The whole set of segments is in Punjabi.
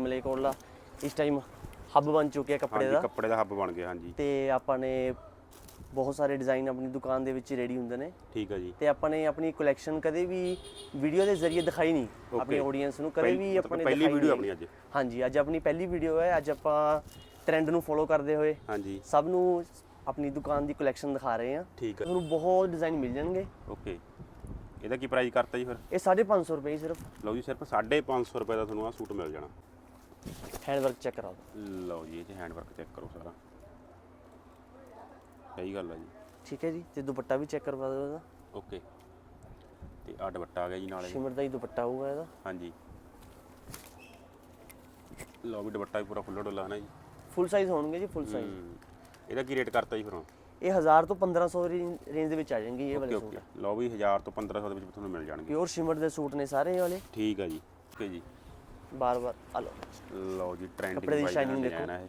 ਮਲੇਕੋਟਲਾ ਇਸ ਟਾਈਮ ਹੱਬ ਬਣ ਚੁੱਕਿਆ ਕੱਪੜੇ ਹਾਂਜੀ ਦਾ। ਕੱਪੜੇ ਦਾ ਹੱਬ ਬਣ ਗਿਆ ਹਾਂਜੀ। ਤੇ ਆਪਾਂ ਨੇ ਬਹੁਤ ਸਾਰੇ ਡਿਜ਼ਾਈਨ ਆਪਣੀ ਦੁਕਾਨ ਦੇ ਵਿੱਚ ਰੈਡੀ ਹੁੰਦੇ ਨੇ। ਠੀਕ ਹੈ ਜੀ। ਤੇ ਆਪਾਂ ਨੇ ਆਪਣੀ ਕਲੈਕਸ਼ਨ ਕਦੇ ਵੀ ਵੀਡੀਓ ਦੇ ਜ਼ਰੀਏ ਦਿਖਾਈ ਨਹੀਂ. ਆਪਣੀ ਆਡੀਅנס ਨੂੰ। ਕਦੇ ਵੀ ਆਪਾਂ ਨੇ ਪਹਿਲੀ ਦਿਖਾਈ ਵੀਡੀਓ ਨਹੀਂ। ਆਪਣੀ ਅੱਜ। ਹਾਂਜੀ ਅੱਜ ਆਪਣੀ ਪਹਿਲੀ ਵੀਡੀਓ ਹੈ। ਅੱਜ ਆਪਾਂ ਟ੍ਰੈਂਡ ਨੂੰ ਫੋਲੋ ਕਰਦੇ ਹੋਏ ਹਾਂਜੀ। ਸਭ ਨੂੰ ਆਪਣੀ ਦੁਕਾਨ ਦੀ ਕਲੈਕਸ਼ਨ ਦਿਖਾ ਰਹੇ ਹਾਂ। ਠੀਕ ਹੈ ਤੁਹਾਨੂੰ ਬਹੁਤ ਡਿਜ਼ਾਈਨ ਮਿਲ ਜਾਣਗੇ। ਓਕੇ ਇਹਦਾ ਕੀ ਪ੍ਰਾਈਸ ਕਰਤਾ ਜੀ ਫਿਰ? ਇਹ 550 ਰੁਪਏ ਹੀ ਸਿਰਫ। ਲਓ ਜੀ ਸਿਰਫ 550 ਰੁਪਏ ਦਾ ਤੁਹਾਨੂੰ ਆ ਸੂਟ ਮਿਲ ਜਾਣਾ। ਹੈਂਡ ਵਰਕ ਚੈੱਕ ਕਰਾ ਦਿਓ ਲਓ ਜੀ ਇਹ 'ਚ ਹੈਂਡ ਵਰਕ ਚੈੱਕ ਕਰੋ ਸਾਰਾ। ਸਹੀ ਗੱਲ ਆ ਜੀ। ਠੀਕ ਹੈ ਜੀ ਤੇ ਦੁਪੱਟਾ ਵੀ ਚੈੱਕ ਕਰਵਾ ਦਿਓ ਇਹਦਾ। ਓਕੇ। ਤੇ ਆ ਦੁਪੱਟਾ ਆ ਗਿਆ ਜੀ ਨਾਲੇ। ਸ਼ਿਮਰ ਦਾ ਹੀ ਦੁਪੱਟਾ ਹੋਊਗਾ ਇਹਦਾ। ਹਾਂਜੀ। ਲਓ ਵੀ ਦੁਪੱਟਾ ਵੀ ਪੂਰਾ ਖੁੱਲ੍ਹਾ ਡੁੱਲਾ ਹੈ ਨਾ ਜੀ? ਫੁੱਲ ਸਾਈਜ਼ ਹੋਣਗੇ ਜੀ ਫੁੱਲ ਸਾਈਜ਼। ਇਹਦਾ ਕੀ ਰੇਟ ਕਰਤਾ ਜੀ ਫਿਰ ਇਹ 1000 ਤੋਂ 1500 ਰੇਂਜ ਦੇ ਵਿੱਚ ਆ ਜਾਣਗੇ ਇਹ ਵਾਲੇ ਸੂਟ। ਓਕੇ। ਲਓ ਵੀ 1000 ਤੋਂ 1500 ਦੇ ਵਿੱਚ ਤੁਹਾਨੂੰ ਮਿਲ ਜਾਣਗੇ। ਪਿਓਰ ਸ਼ਿਮਰ ਦੇ ਸੂਟ ਨੇ ਸਾਰੇ ਇਹ ਵਾਲੇ। ਠੀਕ ਹੈ ਜੀ ਓਕੇ ਜੀ। ਬਾਰ-ਬਾਰ ਆ ਲਓ। ਲਓ ਜੀ ਟ੍ਰੈਂਡਿੰਗ ਕੱਪੜੇ ਦੀ shining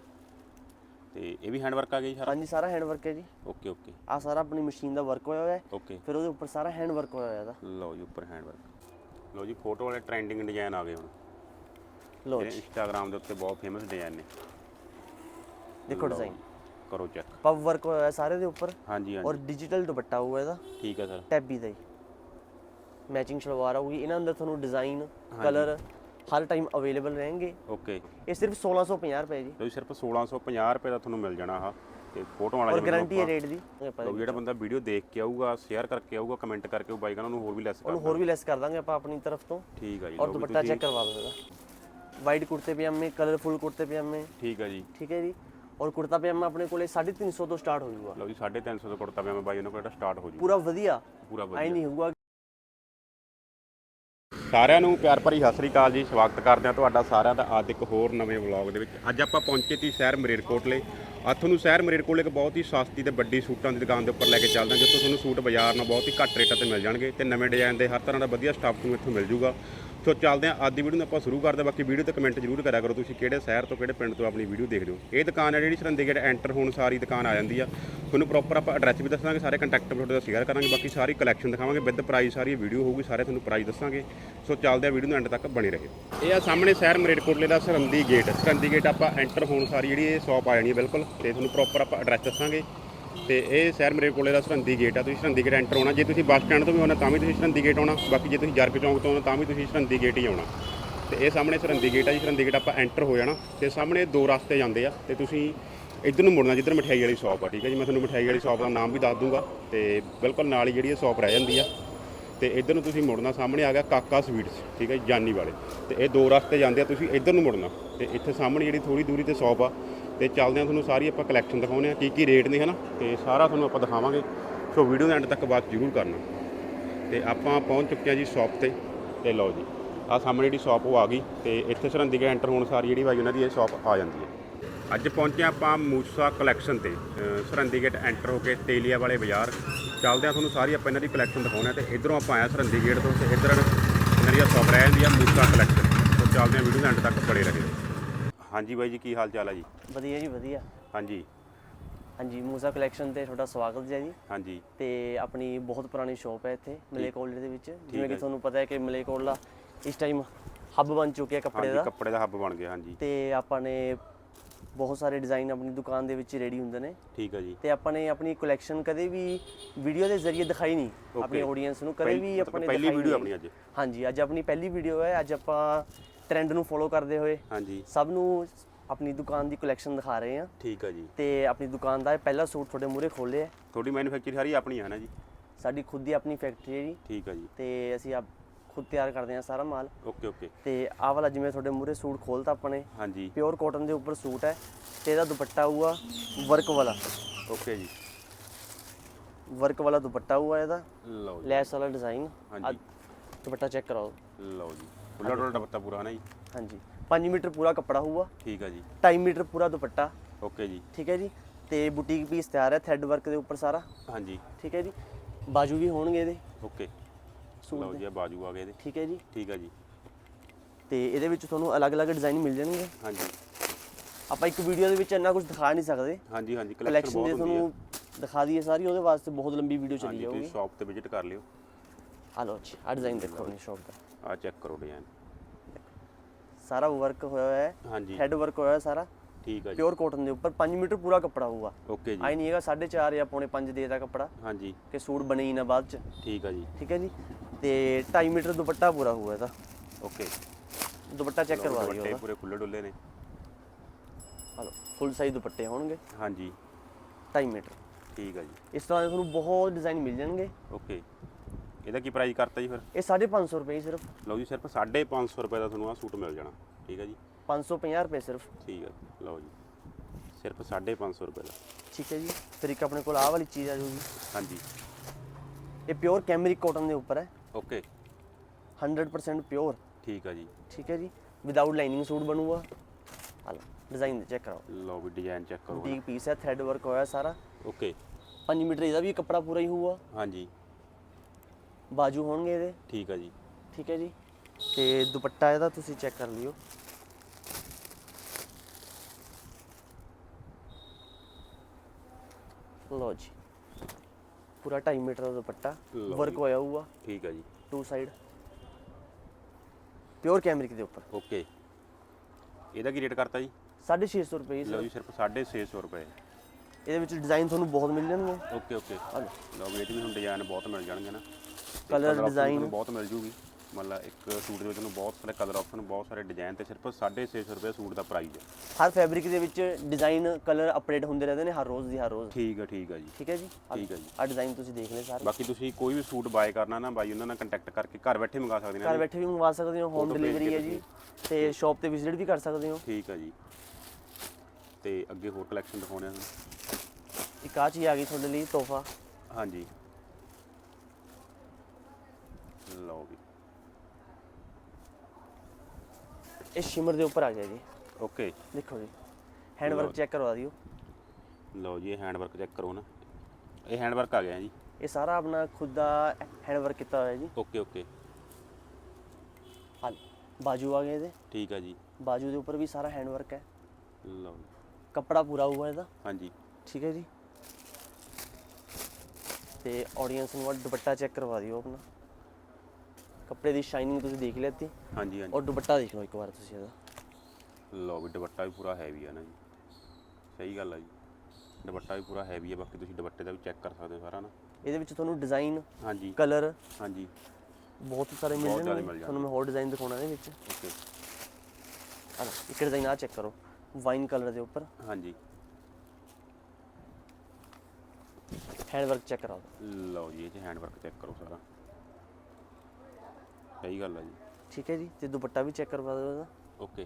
ਤੇ ਇਹ ਵੀ ਹੈਂਡ ਵਰਕ ਆ ਗਿਆ ਜੀ ਸਾਰਾ? ਹਾਂਜੀ ਸਾਰਾ ਹੈਂਡ ਵਰਕ ਹੈ ਜੀ। Okay okay. ਆ ਸਾਰਾ ਆਪਣੀ ਮਸ਼ੀਨ ਦਾ ਵਰਕ ਹੋਇਆ ਹੋਇਆ ਹੈ। ਓਕੇ। ਫਿਰ ਉਹਦੇ ਉੱਪਰ ਸਾਰਾ ਹੈਂਡ ਵਰਕ ਹੋਇਆ ਹੋਇਆ ਇਹਦਾ। ਲਓ ਜੀ ਉੱਪਰ ਹੈਂਡ ਵਰਕ ਲਓ ਜੀ ਫੋਟੋ ਵਾਲੇ ਟ੍ਰੈਂਡਿੰਗ ਡਿਜ਼ਾਈਨ ਆ ਗਏ ਹੁਣ। ਲਓ ਜਿਹੜੇ ਇੰਸਟਾਗ੍ਰam ਦੇ ਉੱਤੇ ਬਹੁਤ ਫੇਮਸ ਡਿਜ਼ਾਈਨ ਨੇ। ਦੇਖੋ ਡਿਜ਼ਾਈਨ ਜੀ, ਕਰੋ ਚੈੱਕ ਪਬ ਵਰਕ ਹੋਇਆ ਹੈ ਸਾਰੇ ਦੇ ਉੱਪਰ। ਹਾਂਜੀ ਔਰ ਹਾਂਜੀ ਡਿਜੀਟਲ ਦੁਪੱਟਾ ਹੋਊਗਾ ਇਹਦਾ। ਠੀਕ ਹੈ ਸਰ। ਟੈਬੀ ਦਾ ਹੀ। ਮੈਚਿੰਗ ਸ਼ਲਵਾਰ ਆਊਗੀ। ਇਹਨਾਂ ਅੰਦਰ ਤੁਹਾਨੂੰ ਡਿਜ਼ਾਈਨ ਕਲਰ ਹਰ ਟਾਈਮ ਅਵੇਲੇਬਲ ਰਹਿਣਗੇ। ਓਕੇ ਇਹ ਸਿਰਫ 1650 ਰੁਪਏ ਜੀ। ਜੀ ਸਿਰਫ 1650 ਰੁਪਏ ਦਾ ਤੁਹਾਨੂੰ ਮਿਲ ਜਾਣਾ ਆ ਤੇ ਫੋਟੋ ਵਾਲਾ ਔਰ ਗਾਰੰਟੀ ਹੈ ਰੇਟ ਦੀ ਲਓ ਜਿਹੜਾ ਬੰਦਾ ਵੀਡੀਓ ਦੇਖ ਕੇ ਆਊਗਾ ਸ਼ੇਅਰ ਕਰਕੇ ਆਊਗਾ ਕਮੈਂਟ ਕਰਕੇ ਉਹ ਬਾਈ ਕਹਿੰਦਾ ਉਹਨੂੰ ਹੋਰ ਵੀ ਲੈਸ ਕਰ ਉਹਨੂੰ ਹੋਰ ਵੀ ਲੈਸ ਕਰ ਦਾਂਗੇ ਆਪਾਂ ਆਪਣੀ ਤਰਫ ਤੋਂ। ਠੀਕ ਆ ਜੀ ਔਰ ਦੁਪੱਟਾ ਚੈੱਕ ਕਰਵਾ ਇਹਦਾ। ਵਾਈਟ ਕੁੜਤੇ ਪਜਾਮੇ ਕਲਰਫੁਲ ਕੁੜਤੇ ਪਜਾਮੇ। ਠੀਕ ਆ ਜੀ। ਠੀਕ ਹੈ ਜੀ? ਔਰ ਕੁੜਤਾ ਪਜਾਮਾ ਆਪਣੇ ਕੋਲੇ 350 ਤੋਂ ਸਟਾਰਟ ਹੋ ਜਾਊਗਾ। ਲਓ ਜੀ 350 ਦਾ ਕੁੜਤਾ ਪਜਾਮਾ ਬਾਈ ਉਹਨਾਂ ਕੋਲ ਸਟਾਰਟ ਹੋ ਜੂ ਪੂਰਾ ਵਧੀਆ। ਪੂਰਾ ਐ ਵਧੀਆ। ਨਹੀਂ ਹੋਊਗਾ ਸਾਰਿਆਂ ਨੂੰ ਪਿਆਰ ਭਰੀ ਸਤਿ ਸ੍ਰੀ ਅਕਾਲ ਜੀ। ਸਵਾਗਤ ਕਰਦੇ ਹਾਂ ਤੁਹਾਡਾ ਸਾਰਿਆਂ ਦਾ ਅੱਜ ਇੱਕ ਹੋਰ ਨਵੇਂ ਵਲੌਗ ਦੇ ਵਿੱਚ। ਅੱਜ ਆਪਾਂ ਪਹੁੰਚੇ ਤੀ ਸ਼ਹਿਰ ਮਰੇਰਕੋਟਲੇ ਆ ਤੁਹਾਨੂੰ ਸ਼ਹਿਰ ਮਰੇਰਕੋਟਲੇ ਇੱਕ ਬਹੁਤ ਹੀ ਸਸਤੀ ਤੇ ਵੱਡੀ ਸੂਟਾਂ ਦੀ ਦੁਕਾਨ ਦੇ ਉੱਪਰ ਲੈ ਕੇ ਚੱਲਦੇ ਹਾਂ, ਜਿੱਥੋਂ ਤੁਹਾਨੂੰ ਸੂਟ ਬਾਜ਼ਾਰ ਨਾਲ ਬਹੁਤ ਹੀ ਘੱਟ ਰੇਟਾਂ ਤੇ ਮਿਲ ਜਾਣਗੇ ਤੇ ਨਵੇਂ ਡਿਜ਼ਾਈਨ ਦੇ ਹਰ ਤਰ੍ਹਾਂ ਦਾ ਵਧੀਆ ਸਟਾਫ ਤੁਹਾਨੂੰ ਇੱਥੋਂ ਮਿਲ ਜੂਗਾ। ਸੋ ਚੱਲਦੇ ਹਾਂ, ਅੱਜ ਦੀ ਵੀਡੀਓ ਨੂੰ ਆਪਾਂ ਸ਼ੁਰੂ ਕਰਦੇ ਹਾਂ। ਬਾਕੀ ਵੀਡੀਓ ਤੇ ਕਮੈਂਟ ਜ਼ਰੂਰ ਕਰਿਆ ਕਰੋ ਤੁਸੀਂ ਕਿਹੜੇ ਸ਼ਹਿਰ ਤੋਂ ਕਿਹੜੇ ਪਿੰਡ ਤੋਂ ਆਪਣੀ ਵੀਡੀਓ ਦੇਖਦੇ ਹੋ। ਇਹ ਦੁਕਾਨ ਹੈ ਜਿਹੜੀ ਸਰੰਦੇ ਗੇਟ ਐਂਟਰ ਹੋਣ ਸਾਰੀ ਦੁਕਾਨ ਆ ਜਾਂਦੀ ਆ। ਤੁਹਾਨੂੰ ਪ੍ਰੋਪਰ ਆਪਾਂ ਐਡਰੈਸ ਵੀ ਦੱਸਾਂਗੇ, ਸਾਰੇ ਕੰਟੈਕਟ ਤੁਹਾਡੇ ਦਾ ਸ਼ੇਅਰ ਕਰਾਂਗੇ। ਬਾਕੀ ਸਾਰੀ ਕਲੈਕਸ਼ਨ ਦਿਖਾਵਾਂਗੇ ਵਿਦ ਪ੍ਰਾਈਸ ਸਾਰੀ ਵੀਡੀਓ ਹੋਊਗੀ, ਸਾਰੇ ਤੁਹਾਨੂੰ ਪ੍ਰਾਈਸ ਦੱਸਾਂਗੇ। ਸੋ ਚੱਲਦੇ ਆ ਵੀਡੀਓ ਨੂੰ ਐਂਡ ਤੱਕ ਬਣੇ ਰਹੇ। ਇਹ ਆ ਸਾਹਮਣੇ ਸ਼ਹਿਰ ਮਰੇਟਕੋਟਲੇ ਦਾ ਸਰੰਦੀ ਗੇਟ। ਸਰੰਦੀ ਗੇਟ ਆਪਾਂ ਐਂਟਰ ਹੋਣ ਸਾਰੀ ਜਿਹੜੀ ਇਹ ਸ਼ਾਪ ਆ ਜਾਣੀ ਹੈ, ਬਿਲਕੁਲ। ਤੇ ਤੁਹਾਨੂੰ ਪ੍ਰੋਪਰ ਆਪਾਂ ਐਡਰੈਸ ਦੱਸਾਂਗੇ। ਤੇ ਇਹ ਸ਼ਹਿਰ ਮੇਰੇ ਕੋਲੇ ਦਾ ਸਰੰਦੀ ਗੇਟ ਆ, ਤੁਸੀਂ ਸਰੰਦੀ ਗੇਟ ਐਂਟਰ ਹੋਣਾ। ਜੇ ਤੁਸੀਂ ਬੱਸ ਸਟੈਂਡ ਤੋਂ ਵੀ ਆਉਣਾ, ਤਾਂ ਵੀ ਤੁਸੀਂ ਸਰੰਦੀ ਗੇਟ ਆਉਣਾ। ਬਾਕੀ ਜੇ ਤੁਸੀਂ ਜਰਗ ਚੌਂਕ ਤੋਂ ਆਉਣਾ, ਤਾਂ ਵੀ ਤੁਸੀਂ ਸਰੰਦੀ ਗੇਟ ਹੀ ਆਉਣਾ। ਤੇ ਇਹ ਸਾਹਮਣੇ ਸਰੰਦੀ ਗੇਟ ਆ ਜੀ, ਸਰੰਦੀ ਗੇਟ ਆਪਾਂ ਐਂਟਰ ਹੋ ਜਾਣਾ। ਤੇ ਸਾਹਮਣੇ ਦੋ ਰਸਤੇ ਜਾਂਦੇ ਆ, ਤੇ ਤੁਸੀਂ ਇੱਧਰ ਨੂੰ ਮੁੜਨਾ, ਜਿੱਧਰ ਮਠਿਆਈ ਵਾਲੀ ਸ਼ਾਪ ਆ, ਠੀਕ ਹੈ ਜੀ। ਮੈਂ ਤੁਹਾਨੂੰ ਮਠਿਆਈ ਵਾਲੀ ਸ਼ਾਪ ਦਾ ਨਾਮ ਵੀ ਦੱਸ ਦੂੰਗਾ। ਤੇ ਬਿਲਕੁਲ ਨਾਲ ਹੀ ਜਿਹੜੀ ਇਹ ਸ਼ਾਪ ਰਹਿ ਜਾਂਦੀ ਆ। ਤੇ ਇੱਧਰ ਨੂੰ ਤੁਸੀਂ ਮੁੜਨਾ, ਸਾਹਮਣੇ ਆ ਗਿਆ ਕਾਕਾ ਸਵੀਟਸ ਠੀਕ ਹੈ ਜਾਨੀ ਵਾਲੇ। ਤੇ ਇਹ ਦੋ ਰਸਤੇ ਜਾਂਦੇ ਆ, ਤੁਸੀਂ ਇੱਧਰ ਨੂੰ ਮੁੜਨਾ। ਤੇ ਇੱਥੇ ਸਾਹਮਣੇ ਜਿਹੜੀ ਥੋੜੀ ਦੂਰੀ ਤੇ ਸ਼ਾਪ ਆ ਤੇ ਚੱਲਦੇ ਆ ਤੁਹਾਨੂੰ ਸਾਰੀ ਆਪਾਂ ਕਲੈਕਸ਼ਨ ਦਿਖਾਉਂਦੇ ਹਾਂ ਕੀ ਕੀ ਰੇਟ ਨੇ, ਹਨਾ? ਤੇ ਸਾਰਾ ਤੁਹਾਨੂੰ ਆਪਾਂ ਦਿਖਾਵਾਂਗੇ। ਸੋ ਵੀਡੀਓ ਦੇ ਐਂਡ ਤੱਕ ਬਾਤ ਜ਼ਰੂਰ ਕਰਨਾ। ਤੇ ਆਪਾਂ ਪਹੁੰਚ ਚੁੱਕੇ ਹਾਂ ਜੀ ਸ਼ਾਪ ਤੇ ਤੇ ਲਓ ਜੀ ਆ ਸਾਹਮਣੇ ਜਿਹੜੀ ਸ਼ਾਪ ਉਹ ਆ ਗਈ ਤੇ ਇੱਥੇ ਸਰਹੰਦੀ ਕੇ ਐਂਟਰ ਹੋਣ ਸਾਰੀ ਜਿਹੜੀ ਬਾਈ ਉਹਨਾਂ ਦੀ ਇਹ ਸ਼ਾਪ ਆ ਜਾਂਦੀ ਹੈ। ਅੱਜ ਪਹੁੰਚੇ ਆਪਾਂ ਮੂਸਾ ਕਲੈਕਸ਼ਨ ਤੇ ਸਰਹੰਦੀ ਗੇਟ ਐਂਟਰ ਹੋ ਕੇ ਤੇਲੀਆ ਵਾਲੇ ਬਾਜ਼ਾਰ। ਚੱਲਦੇ ਆ ਤੁਹਾਨੂੰ ਸਾਰੀ ਆਪਾਂ ਇਹਨਾਂ ਦੀ ਕਲੈਕਸ਼ਨ ਦਿਖਾਉਣੇ ਆ ਤੇ ਇਧਰੋਂ ਆਪਾਂ ਆਇਆ ਸਰਹੰਦੀ ਗੇਟ ਤੋਂ ਤੇ ਇਧਰ ਇਹਨਾਂ ਦੀ ਸ਼ਾਪ ਰਹਿ ਜਾਂਦੀ ਆ ਮੂਸਾ ਕਲੈਕਸ਼ਨ ਤੋਂ ਚੱਲਦੇ ਆ ਵੀਡੀਓ ਦੇ ਐਂਡ ਤੱਕ ਬੜੇ ਰਹੇ। ਹਾਂਜੀ ਬਾਈ ਜੀ, ਕੀ ਹਾਲ ਚਾਲ ਹੈ ਜੀ? ਵਧੀਆ ਜੀ ਵਧੀਆ। ਹਾਂਜੀ। ਹਾਂਜੀ ਮੂਸਾ ਕਲੈਕਸ਼ਨ ਤੇ ਤੁਹਾਡਾ ਸਵਾਗਤ ਹੈ ਜੀ। ਹਾਂਜੀ। ਤੇ ਆਪਣੀ ਬਹੁਤ ਪੁਰਾਣੀ ਸ਼ਾਪ ਹੈ ਇੱਥੇ ਮਲੇਕੋਟਲੇ ਦੇ ਵਿੱਚ। ਜਿਵੇਂ ਕਿ। ਤੁਹਾਨੂੰ ਪਤਾ ਹੈ ਕਿ ਮਲੇਕੋਟਲਾ ਇਸ ਟਾਈਮ ਹੱਬ ਬਣ ਚੁੱਕਿਆ ਕੱਪੜੇ ਹਾਂਜੀ ਦਾ। ਕੱਪੜੇ ਦਾ ਹੱਬ ਬਣ ਗਿਆ ਹਾਂਜੀ। ਤੇ ਆਪਾਂ ਨੇ ਬਹੁਤ ਸਾਰੇ ਡਿਜ਼ਾਈਨ ਆਪਣੀ ਦੁਕਾਨ ਦੇ ਵਿੱਚ ਰੈਡੀ ਹੁੰਦੇ ਨੇ। ਠੀਕ ਹੈ ਜੀ। ਤੇ ਆਪਾਂ ਨੇ ਆਪਣੀ ਕਲੈਕਸ਼ਨ ਕਦੇ ਵੀ ਵੀਡੀਓ ਦੇ ਜ਼ਰੀਏ ਦਿਖਾਈ ਨਹੀਂ. ਆਪਣੀ ਆਡੀਅנס ਨੂੰ ਕਦੇ ਵੀ ਆਪਾਂ ਨੇ ਪਹਿਲੀ ਵੀਡੀਓ। ਆਪਣੀ ਅੱਜ। ਹਾਂਜੀ ਅੱਜ ਆਪਣੀ ਪਹਿਲੀ ਵੀਡੀਓ ਹੈ ਅੱਜ ਆਪਾਂ ਟ੍ਰੈਂਡ ਨੂੰ ਫੋਲੋ ਕਰਦੇ ਹੋਏ। ਹਾਂਜੀ। ਸਭ ਨੂੰ ਆਪਣੀ ਦੁਕਾਨ ਦੀ ਕਲੈਕਸ਼ਨ ਦਿਖਾ ਰਹੇ ਹਾਂ। ਠੀਕ ਹੈ ਜੀ। ਤੇ ਆਪਣੀ ਦੁਕਾਨ ਦਾ ਇਹ ਪਹਿਲਾ ਸੂਟ ਤੁਹਾਡੇ ਮੂਹਰੇ ਖੋਲਿਆ ਹੈ ਤੁਹਾਡੀ ਮੈਨੂਫੈਕਚਰ ਸਾਰੀ ਆਪਣੀ ਹੈ ਨਾ ਜੀ? ਸਾਡੀ ਖੁਦ ਦੀ ਆਪਣੀ ਫੈਕਟਰੀ ਹੈ ਜੀ। ਠੀਕ ਹੈ ਜੀ। ਤੇ ਅਸੀਂ ਆਪ ਖੁਦ ਤਿਆਰ ਕਰਦੇ ਹਾਂ ਸਾਰਾ ਮਾਲ। Okay okay. ਤੇ ਆਹ ਵਾਲਾ ਜਿਵੇਂ ਤੁਹਾਡੇ ਮੂਹਰੇ ਸੂਟ ਖੋਲਤਾ ਆਪਾਂ ਨੇ ਹਾਂਜੀ। ਪਿਓਰ ਕਾਟਨ ਦੇ ਉੱਪਰ ਸੂਟ ਹੈ। ਤੇ ਇਹਦਾ ਦੁਪੱਟਾ ਹੋਊਗਾ ਵਰਕ ਵਾਲਾ। ਓਕੇ ਜੀ। ਵਰਕ ਵਾਲਾ ਦੁਪੱਟਾ ਹੋਊਗਾ ਇਹਦਾ। ਲਓ ਜੀ। ਲੈਸ ਵਾਲਾ ਡਿਜ਼ਾਈਨ ਹਾਂਜੀ। ਦੁਪੱਟਾ ਚੈੱਕ ਕਰਾਓ। ਲਓ ਜੀ। ਖੁੱਲਾ ਡੋਲਾ ਦੁਪੱਟਾ ਪੂਰਾ ਹੈ ਨਾ ਜੀ? ਹਾਂਜੀ। 5 ਮੀਟਰ ਪੂਰਾ ਕੱਪੜਾ ਹੋਊਗਾ। ਠੀਕ ਹੈ ਜੀ। 2.5 ਮੀਟਰ ਪੂਰਾ ਦੁਪੱਟਾ। ਓਕੇ ਜੀ। ਠੀਕ ਹੈ ਜੀ। ਤੇ ਬੁਟੀਕ ਪੀਸ ਤਿਆਰ ਹੈ ਥ੍ਰੈਡ ਵਰਕ ਦੇ ਉੱਪਰ ਸਾਰਾ। ਹਾਂਜੀ। ਠੀਕ ਹੈ ਜੀ। ਬਾਜੂ ਵੀ ਹੋਣਗੇ ਇਹਦੇ। ਓਕੇ। ਸੂਟ ਲਓ ਜੀ ਬਾਜੂ ਆ ਗਏ ਇਹਦੇ। ਠੀਕ ਹੈ ਜੀ। ਠੀਕ ਹੈ ਜੀ। ਤੇ ਇਹਦੇ ਵਿੱਚ ਤੁਹਾਨੂੰ ਅਲੱਗ-ਅਲੱਗ ਡਿਜ਼ਾਈਨ ਮਿਲ ਜਾਣਗੇ। ਹਾਂਜੀ। ਆਪਾਂ ਇੱਕ ਵੀਡੀਓ ਦੇ ਵਿੱਚ ਇੰਨਾ ਕੁਝ ਦਿਖਾ ਨਹੀਂ ਸਕਦੇ। ਹਾਂਜੀ ਹਾਂਜੀ। ਕਲੈਕਸ਼ਨ ਕਲੈਕਸ਼ਨ ਦੇ ਬਹੁਤ ਹੁੰਦੀ ਹੈ ਤੁਹਾਨੂੰ ਦਿਖਾ ਦਈਏ ਸਾਰੀ ਉਹਦੇ ਵਾਸਤੇ ਬਹੁਤ ਲੰਬੀ ਵੀਡੀਓ ਚਲੀ ਹਾਂਜੀ ਜਾਊਗੀ। ਸ਼ਾਪ ਤੇ ਵਿਜ਼ਿਟ ਕਰ ਲਿਓ। ਆ ਲਓ ਜੀ ਆ ਡਿਜ਼ਾਈਨ ਦੇਖੋ ਆਪਣੀ ਸ਼ੌਪ ਦਾ। ਆ ਚੈੱਕ ਕਰੋ ਡਿਜ਼ਾਈਨ ਸਾਰਾ ਵਰਕ ਹੋਇਆ ਹੋਇਆ ਹੈ। ਹਾਂਜੀ। ਹੈਡ ਵਰਕ ਹੋਇਆ ਹੋਇਆ ਸਾਰਾ। ਠੀਕ ਜੀ। ਪਿਓਰ ਕਾਟਨ ਦੇ ਉੱਪਰ 5 ਮੀਟਰ ਪੂਰਾ ਕੱਪੜਾ ਹੋਊਗਾ। ਓਕੇ ਜੀ। ਆਈ ਨਹੀਂ ਹੈਗਾ 4.5 ਜਾਂ ਪੌਣੇ 5 ਦੇ ਦਾ ਕੱਪੜਾ। ਹਾਂਜੀ। ਕਿ ਸੂਟ ਬਣੇ ਹੀ ਨਾ ਬਾਅਦ ਚ। ਠੀਕ ਆ ਜੀ। ਠੀਕ ਹੈ ਜੀ। ਤੇ 2.5 ਮੀਟਰ ਦੁਪੱਟਾ ਪੂਰਾ ਹੋਊਗਾ ਇਹਦਾ। ਓਕੇ। ਦੁਪੱਟਾ ਚੈੱਕ ਕਰਵਾ ਦਿਓ ਦੁਪੱਟੇ ਪੂਰੇ ਖੁੱਲੇ ਡੁੱਲੇ ਨੇ। ਹਲੋ ਫੁੱਲ ਸਾਈਜ਼ ਦੁਪੱਟੇ ਹੋਣਗੇ। ਹਾਂਜੀ। 2.5 ਮੀਟਰ। ਠੀਕ ਆ ਜੀ। ਇਸ ਤਰ੍ਹਾਂ ਤੁਹਾਨੂੰ ਬਹੁਤ ਡਿਜ਼ਾਈਨ ਮਿਲ ਜਾਣਗੇ। ਓਕੇ। ਇਹਦਾ ਕੀ ਪ੍ਰਾਈਸ ਕਰਤਾ ਜੀ ਫਿਰ? ਇਹ 550 ਰੁਪਏ ਹੀ ਸਿਰਫ। ਲਓ ਜੀ ਸਿਰਫ 550 ਰੁਪਏ ਦਾ ਤੁਹਾਨੂੰ ਆ ਸੂਟ ਮਿਲ ਜਾਣਾ ਠੀਕ ਆ ਜੀ? 550 ਰੁਪਏ ਸਿਰਫ। ਠੀਕ ਆ ਜੀ, ਲਓ ਜੀ। ਸਿਰਫ 550 ਰੁਪਏ ਦਾ। ਠੀਕ ਹੈ ਜੀ। ਫਿਰ ਇੱਕ ਆਪਣੇ ਕੋਲ ਆਹ ਵਾਲੀ ਚੀਜ਼ ਆ ਜੂਗੀ। ਹਾਂਜੀ। ਇਹ ਪਿਓਰ ਕੈਮਰਿਕ ਕਾਟਨ ਦੇ ਉੱਪਰ ਹੈ। ਓਕੇ। 100% ਪਿਓਰ ਠੀਕ ਆ ਜੀ। ਠੀਕ ਹੈ ਜੀ। ਵਿਦਆਊਟ ਲਾਈਨਿੰਗ ਸੂਟ ਬਣੂਗਾ। ਹਲੋ ਡਿਜ਼ਾਈਨ ਚੈੱਕ ਕਰਾਓ। ਲਓ ਵੀ ਡਿਜ਼ਾਈਨ ਚੈੱਕ ਕਰੋ ਬੁਟੀਕ ਪੀਸ ਹੈ ਥ੍ਰੈਡ ਵਰਕ ਹੋਇਆ ਸਾਰਾ। ਓਕੇ। 5 ਮੀਟਰ ਇਹਦਾ ਵੀ ਕੱਪੜਾ ਪੂਰਾ ਹੀ ਹੋਊਗਾ। ਹਾਂਜੀ। ਬਾਜੂ ਹੋਣਗੇ ਇਹਦੇ? ਠੀਕ ਆ ਜੀ। ਠੀਕ ਹੈ ਜੀ। ਤੇ ਦੁਪੱਟਾ ਇਹਦਾ ਤੁਸੀਂ ਚੈੱਕ ਕਰ ਲਿਓ। ਲਓ ਜੀ। ਪੂਰਾ 2.5 ਮੀਟਰ ਦਾ ਦੁਪੱਟਾ। ਲਓ ਵਰਕ ਜੀ। ਹੋਇਆ ਹੋਊਗਾ। ਠੀਕ ਆ ਜੀ। ਟੂ ਸਾਈਡ ਪਿਓਰ ਕੈਮਰਿਕ ਦੇ ਉੱਪਰ। ਓਕੇ। ਇਹਦਾ ਕੀ ਰੇਟ ਕਰਤਾ ਜੀ? 650 ਰੁਪਏ ਹੀ ਲਓ ਜੀ ਸਿਰਫ 650 ਰੁਪਏ। ਇਹਦੇ ਵਿੱਚ ਡਿਜ਼ਾਈਨ ਤੁਹਾਨੂੰ ਬਹੁਤ ਮਿਲ ਜਾਣਗੇ। Okay okay. ਲਓ। ਵੀ ਇਹ 'ਚ ਵੀ ਹੁਣ ਡਿਜ਼ਾਈਨ ਬਹੁਤ ਮਿਲ ਜਾਣਗੇ ਨਾ। Colour design। ਬਹੁਤ ਮਿਲ ਜੂਗੀ। ਮਤਲਬ ਇੱਕ ਸੂਟ ਦੇ ਵਿੱਚ ਤੁਹਾਨੂੰ ਬਹੁਤ ਸਾਰੇ ਕਲਰ ਆਪਸ਼ਨ ਬਹੁਤ ਸਾਰੇ ਡਿਜ਼ਾਈਨ ਤੇ ਸਿਰਫ 650 ਰੁਪਏ ਸੂਟ ਦਾ ਪ੍ਰਾਈਸ ਹੈ। ਹਰ ਫੈਬਰਿਕ ਦੇ ਵਿੱਚ ਡਿਜ਼ਾਈਨ ਕਲਰ ਅਪਡੇਟ ਹੁੰਦੇ ਰਹਿੰਦੇ ਨੇ ਹਰ ਰੋਜ਼ ਦੀ ਹਰ ਰੋਜ਼। ਠੀਕ ਹੈ ਠੀਕ ਹੈ ਜੀ। ਠੀਕ ਹੈ ਜੀ? ਠੀਕ ਹੈ ਜੀ। ਆ ਡਿਜ਼ਾਈਨ ਤੁਸੀਂ ਦੇਖ ਲਏ ਸਾਰੇ। ਬਾਕੀ ਤੁਸੀਂ ਕੋਈ ਵੀ ਸੂਟ ਬਾਏ ਕਰਨਾ ਨਾ ਬਾਈ ਉਹਨਾਂ ਨਾਲ ਕੰਟੈਕਟ ਕਰਕੇ ਘਰ ਬੈਠੇ ਮੰਗਾ ਸਕਦੇ ਨੇ ਘਰ ਬੈਠੇ ਵੀ ਮੰਗਵਾ ਸਕਦੇ ਹੋ ਹੋਮ Photo ਭੇਜ ਡਿਲੀਵਰੀ ਕੇ ਹੈ ਜੀ। ਤੇ ਸ਼ਾਪ ਤੇ ਵਿਜ਼ਿਟ ਵੀ ਕਰ ਸਕਦੇ ਹੋ। ਠੀਕ ਹੈ ਜੀ। ਤੇ ਅੱਗੇ ਹੋਰ ਕਲੈਕਸ਼ਨ ਦਿਖਾਉਣੇ ਆ ਤੁਹਾਨੂੰ। ਇੱਕ ਆ ਚੀਜ਼ ਆ ਗਈ ਤੁਹਾਡੇ ਲਈ ਤੋਹਫਾ। ਹਾਂਜੀ। ਲਓ ਵੀ। ਇਹ ਸ਼ਿਮਰ ਦੇ ਉੱਪਰ ਆ ਗਿਆ ਜੀ। ਓਕੇ ਦੇਖੋ ਜੀ ਹੈਂਡ ਵਰਕ ਚੈੱਕ ਕਰਵਾ ਦਿਓ। ਲਓ ਜੀ ਇਹ ਹੈਂਡ ਵਰਕ ਚੈੱਕ ਕਰੋ ਨਾ। ਇਹ ਹੈਂਡ ਵਰਕ ਆ ਗਿਆ ਜੀ। ਇਹ ਸਾਰਾ ਆਪਣਾ ਖੁਦ ਦਾ ਹੈਂਡ ਵਰਕ ਕੀਤਾ ਹੋਇਆ ਜੀ। ਓਕੇ ਓਕੇ ਹਾਂ ਬਾਜੂ ਆ ਗਏ ਇਹਦੇ। ਠੀਕ ਹੈ ਜੀ। ਬਾਜੂ ਦੇ ਉੱਪਰ ਵੀ ਸਾਰਾ ਹੈਂਡ ਵਰਕ ਹੈ। ਲਓ। ਕੱਪੜਾ ਪੂਰਾ ਹੋਊਗਾ ਇਹਦਾ। ਹਾਂਜੀ। ਠੀਕ ਹੈ ਜੀ। ਤੇ ਆਡੀਅנס ਨੂੰ ਦੁਪੱਟਾ ਚੈੱਕ ਕਰਵਾ ਦਿਓ ਆਪਣਾ। ਕੱਪੜੇ ਦੀ ਸ਼ਾਈਨਿੰਗ ਤੁਸੀਂ ਦੇਖ ਲਿੱਤੀ ਹਾਂਜੀ ਹਾਂਜੀ। ਔਰ ਦੁਪੱਟਾ ਦੇਖ ਲਓ ਇੱਕ ਵਾਰ ਤੁਸੀਂ ਇਹਦਾ। ਲਓ ਵੀ ਦੁਪੱਟਾ ਵੀ ਪੂਰਾ ਹੈਵੀ ਆ ਨਾ ਜੀ। ਸਹੀ ਗੱਲ ਆ ਜੀ। ਦੁਪੱਟਾ ਵੀ ਪੂਰਾ ਹੈਵੀ ਆ ਬਾਕੀ ਤੁਸੀਂ ਦੁਪੱਟੇ ਦਾ ਵੀ ਚੈੱਕ ਕਰ ਸਕਦੇ ਹੋ ਸਾਰਾ ਨਾ। ਇਹਦੇ ਵਿੱਚ ਤੁਹਾਨੂੰ ਡਿਜ਼ਾਈਨ ਹਾਂਜੀ। ਕਲਰ ਹਾਂਜੀ। ਬਹੁਤ ਸਾਰੇ ਮਿਲ ਬਹੁਤ ਜ਼ਿਆਦਾ ਜਾਣਗੇ। ਤੁਹਾਨੂੰ ਮੈਂ ਹੋਰ ਡਿਜ਼ਾਈਨ ਦਿਖਾਉਣਾ ਇਹਦੇ ਵਿੱਚ। ਓਕੇ। ਆਹ ਲਓ, ਇੱਕ ਡਿਜ਼ਾਈਨ ਆ ਚੈੱਕ ਕਰੋ ਵਾਈਨ ਕਲਰ ਦੇ ਉੱਪਰ। ਹਾਂਜੀ। ਹੈਂਡ ਵਰਕ ਚੈੱਕ ਕਰਾਓ। ਲਓ ਜੀ ਇਹ ਚ ਹੈਂਡ ਵਰਕ ਚੈੱਕ ਕਰੋ ਸਾਰਾ। ਸਹੀ ਗੱਲ ਆ ਜੀ। ਠੀਕ ਹੈ ਜੀ ਤੇ ਦੁਪੱਟਾ ਵੀ ਚੈੱਕ ਕਰਵਾ ਦਿਓ ਇਹਦਾ। ਓਕੇ।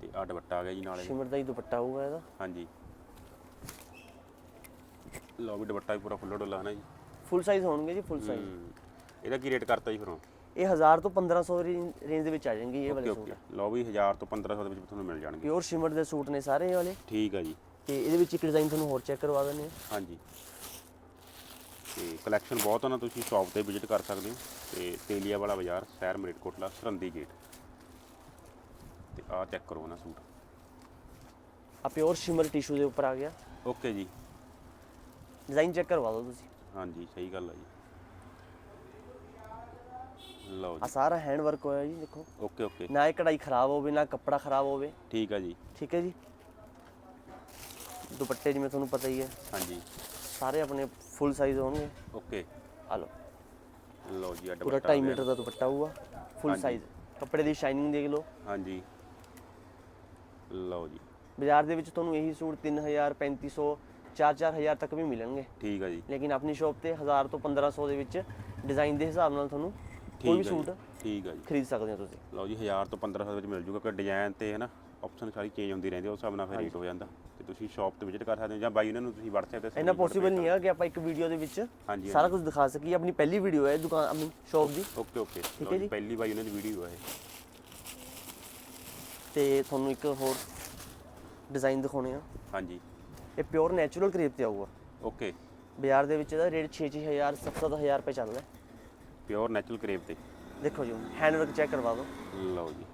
ਤੇ ਆ ਦੁਪੱਟਾ ਆ ਗਿਆ ਜੀ ਨਾਲੇ। ਸ਼ਿਮਰ ਦਾ ਹੀ ਦੁਪੱਟਾ ਹੋਊਗਾ ਇਹਦਾ। ਹਾਂਜੀ। ਲਓ ਵੀ ਦੁਪੱਟਾ ਵੀ ਪੂਰਾ ਫੁੱਲ ਡੋਲਾ ਨਾ ਜੀ? ਫੁੱਲ ਸਾਈਜ਼ ਹੋਣਗੇ ਜੀ ਫੁੱਲ ਸਾਈਜ਼ ਹੂੰ। ਇਹਦਾ ਕੀ ਰੇਟ ਕਰਤਾ ਜੀ ਫਿਰ ਇਹ 1000 ਤੋਂ 1500 ਰੇਂਜ ਦੇ ਵਿੱਚ ਆ ਜਾਣਗੇ ਇਹ ਵਾਲੇ ਸੂਟ। ਓਕੇ। ਲਓ ਵੀ 1000 ਤੋਂ 1500 ਦੇ ਵਿੱਚ ਤੁਹਾਨੂੰ ਮਿਲ ਜਾਣਗੇ। ਪਿਓਰ ਸ਼ਿਮਰ ਦੇ ਸੂਟ ਨੇ ਸਾਰੇ ਇਹ ਵਾਲੇ। ਠੀਕ ਆ ਜੀ। ਤੇ ਇਹਦੇ ਵਿੱਚ ਇੱਕ ਡਿਜ਼ਾਈਨ ਤੁਹਾਨੂੰ ਹੋਰ ਚੈੱਕ ਕਰਵਾ ਦਿੰਦੇ ਹਾਂ। ਹਾਂਜੀ। ਤੇ ਕਲੈਕਸ਼ਨ ਬਹੁਤ ਆ ਨਾ ਤੁਸੀਂ ਸ਼ਾਪ ਤੇ ਵਿਜ਼ਿਟ ਕਰ ਸਕਦੇ ਹੋ। ਤੇ ਤੇਲੀਆ ਵਾਲਾ ਬਾਜ਼ਾਰ ਸ਼ਹਿਰ ਮਰੇਟਕੋਟਲਾ ਸਰੰਦੀ ਗੇਟ ਤੇ ਆਹ ਚੈੱਕ ਕਰੋ ਨਾ ਸੂਟ। ਆ ਪਿਓਰ ਸ਼ਿਮਰ ਟਿਸ਼ੂ ਦੇ ਉੱਪਰ ਆ ਗਿਆ। ਓਕੇ ਜੀ। ਡਿਜ਼ਾਈਨ ਚੈੱਕ ਕਰਵਾ ਦਿਓ ਤੁਸੀਂ। ਹਾਂਜੀ ਸਹੀ ਗੱਲ ਆ ਜੀ। ਲਓ ਆ ਜੀ ਸਾਰਾ ਹੈਂਡ ਵਰਕ ਹੋਇਆ ਜੀ ਦੇਖੋ। ਓਕੇ ਓਕੇ ਨਾ ਇਹ ਕਢਾਈ ਖਰਾਬ ਹੋਵੇ ਨਾ ਕੱਪੜਾ ਖਰਾਬ ਹੋਵੇ। ਠੀਕ ਆ ਜੀ। ਠੀਕ ਹੈ ਜੀ। ਦੁਪੱਟੇ ਜਿਵੇਂ ਤੁਹਾਨੂੰ ਪਤਾ ਹੀ ਹੈ। ਹਾਂਜੀ। ਸਾਰੇ ਆਪਣੇ ਫੁੱਲ ਸਾਈਜ਼ ਹੋਣਗੇ। ਓਕੇ ਆ ਲਓ। ਲਓ ਜੀ ਆ ਪੂਰਾ ਦੁਪੱਟਾ 2.5 ਮੀਟਰ ਦਾ ਦੁਪੱਟਾ ਹੋਊਗਾ। ਫੁੱਲ। ਸਾਈਜ਼ ਕੱਪੜੇ ਦੀ ਸ਼ਾਈਨਿੰਗ ਦੇਖ ਲਓ। ਹਾਂਜੀ। ਲਓ ਜੀ। ਬਾਜ਼ਾਰ ਦੇ ਵਿੱਚ ਤੁਹਾਨੂੰ ਇਹੀ ਸੂਟ 3000 3500 4-4000 ਤੱਕ ਵੀ ਮਿਲਣਗੇ। ਠੀਕ ਆ ਜੀ। ਲੇਕਿਨ ਆਪਣੀ ਸ਼ਾਪ ਤੇ 1000 ਤੋਂ 1500 ਦੇ ਵਿੱਚ ਡਿਜ਼ਾਈਨ ਦੇ ਹਿਸਾਬ ਨਾਲ ਤੁਹਾਨੂੰ ਕੋਈ ਵੀ ਸੂਟ ਠੀਕ ਆ ਜੀ। ਖਰੀਦ ਸਕਦੇ ਹੋ ਤੁਸੀਂ। ਲਓ ਜੀ 1000 ਤੋਂ 1500 ਦੇ ਵਿੱਚ ਮਿਲ ਜੂਗਾ। ਕਿ ਡਿਜ਼ਾਈਨ ਤੇ ਹੈ ਨਾ ਆਪਸ਼ਨ ਸਾਰੀ ਚੇਂਜ ਹੁੰਦੀ ਰਹਿੰਦੀ ਉਸ ਹਿਸਾਬ ਨਾਲ ਫਿਰ ਰੇਟ ਹੋ ਜਾਂਦਾ। ਤੁਸੀਂ ਸ਼ਾਪ ਤੇ ਵਿਜ਼ਿਟ ਕਰ ਸਕਦੇ ਹੋ ਜਾਂ ਬਾਈ ਇਹਨਾਂ ਨੂੰ ਤੁਸੀਂ WhatsApp ਤੇ ਇੰਨਾ ਪੋਸੀਬਲ ਨਹੀਂ ਹੈ। ਕਿ ਆਪਾਂ ਇੱਕ ਵੀਡੀਓ ਦੇ ਵਿੱਚ ਹਾਂਜੀ ਸਾਰਾ ਕੁਝ ਦਿਖਾ ਸਕੀਏ। ਆਪਣੀ ਪਹਿਲੀ ਵੀਡੀਓ ਹੈ ਦੁਕਾਨ ਆਪਣੀ ਸ਼ਾਪ ਦੀ। ਓਕੇ ਓਕੇ ਹੈ ਜੀ। ਪਹਿਲੀ ਵਾਰ ਉਹਨਾਂ ਦੀ ਵੀਡੀਓ ਹੈ ਤੇ ਤੁਹਾਨੂੰ ਇੱਕ ਹੋਰ ਡਿਜ਼ਾਈਨ ਦਿਖਾਉਣੇ ਆ। ਹਾਂਜੀ। ਇਹ ਪਿਓਰ ਨੈਚੁਰਲ ਕਰੇਪ ਤੇ ਆਊਗਾ। ਓਕੇ ਬਾਜ਼ਾਰ ਦੇ ਵਿੱਚ ਇਹਦਾ ਰੇਟ 6-6000 7-7000 ਰੁਪਏ ਚੱਲ ਰਿਹਾ ਹੈ ਪਿਓਰ ਨੈਚੁਰਲ ਕਰੇਪ ਤੇ। ਦੇਖੋ ਜੀ ਹੈਂਡ ਵਰਕ ਚੈੱਕ ਕਰਵਾ ਦਿਓ। ਲਓ ਜੀ।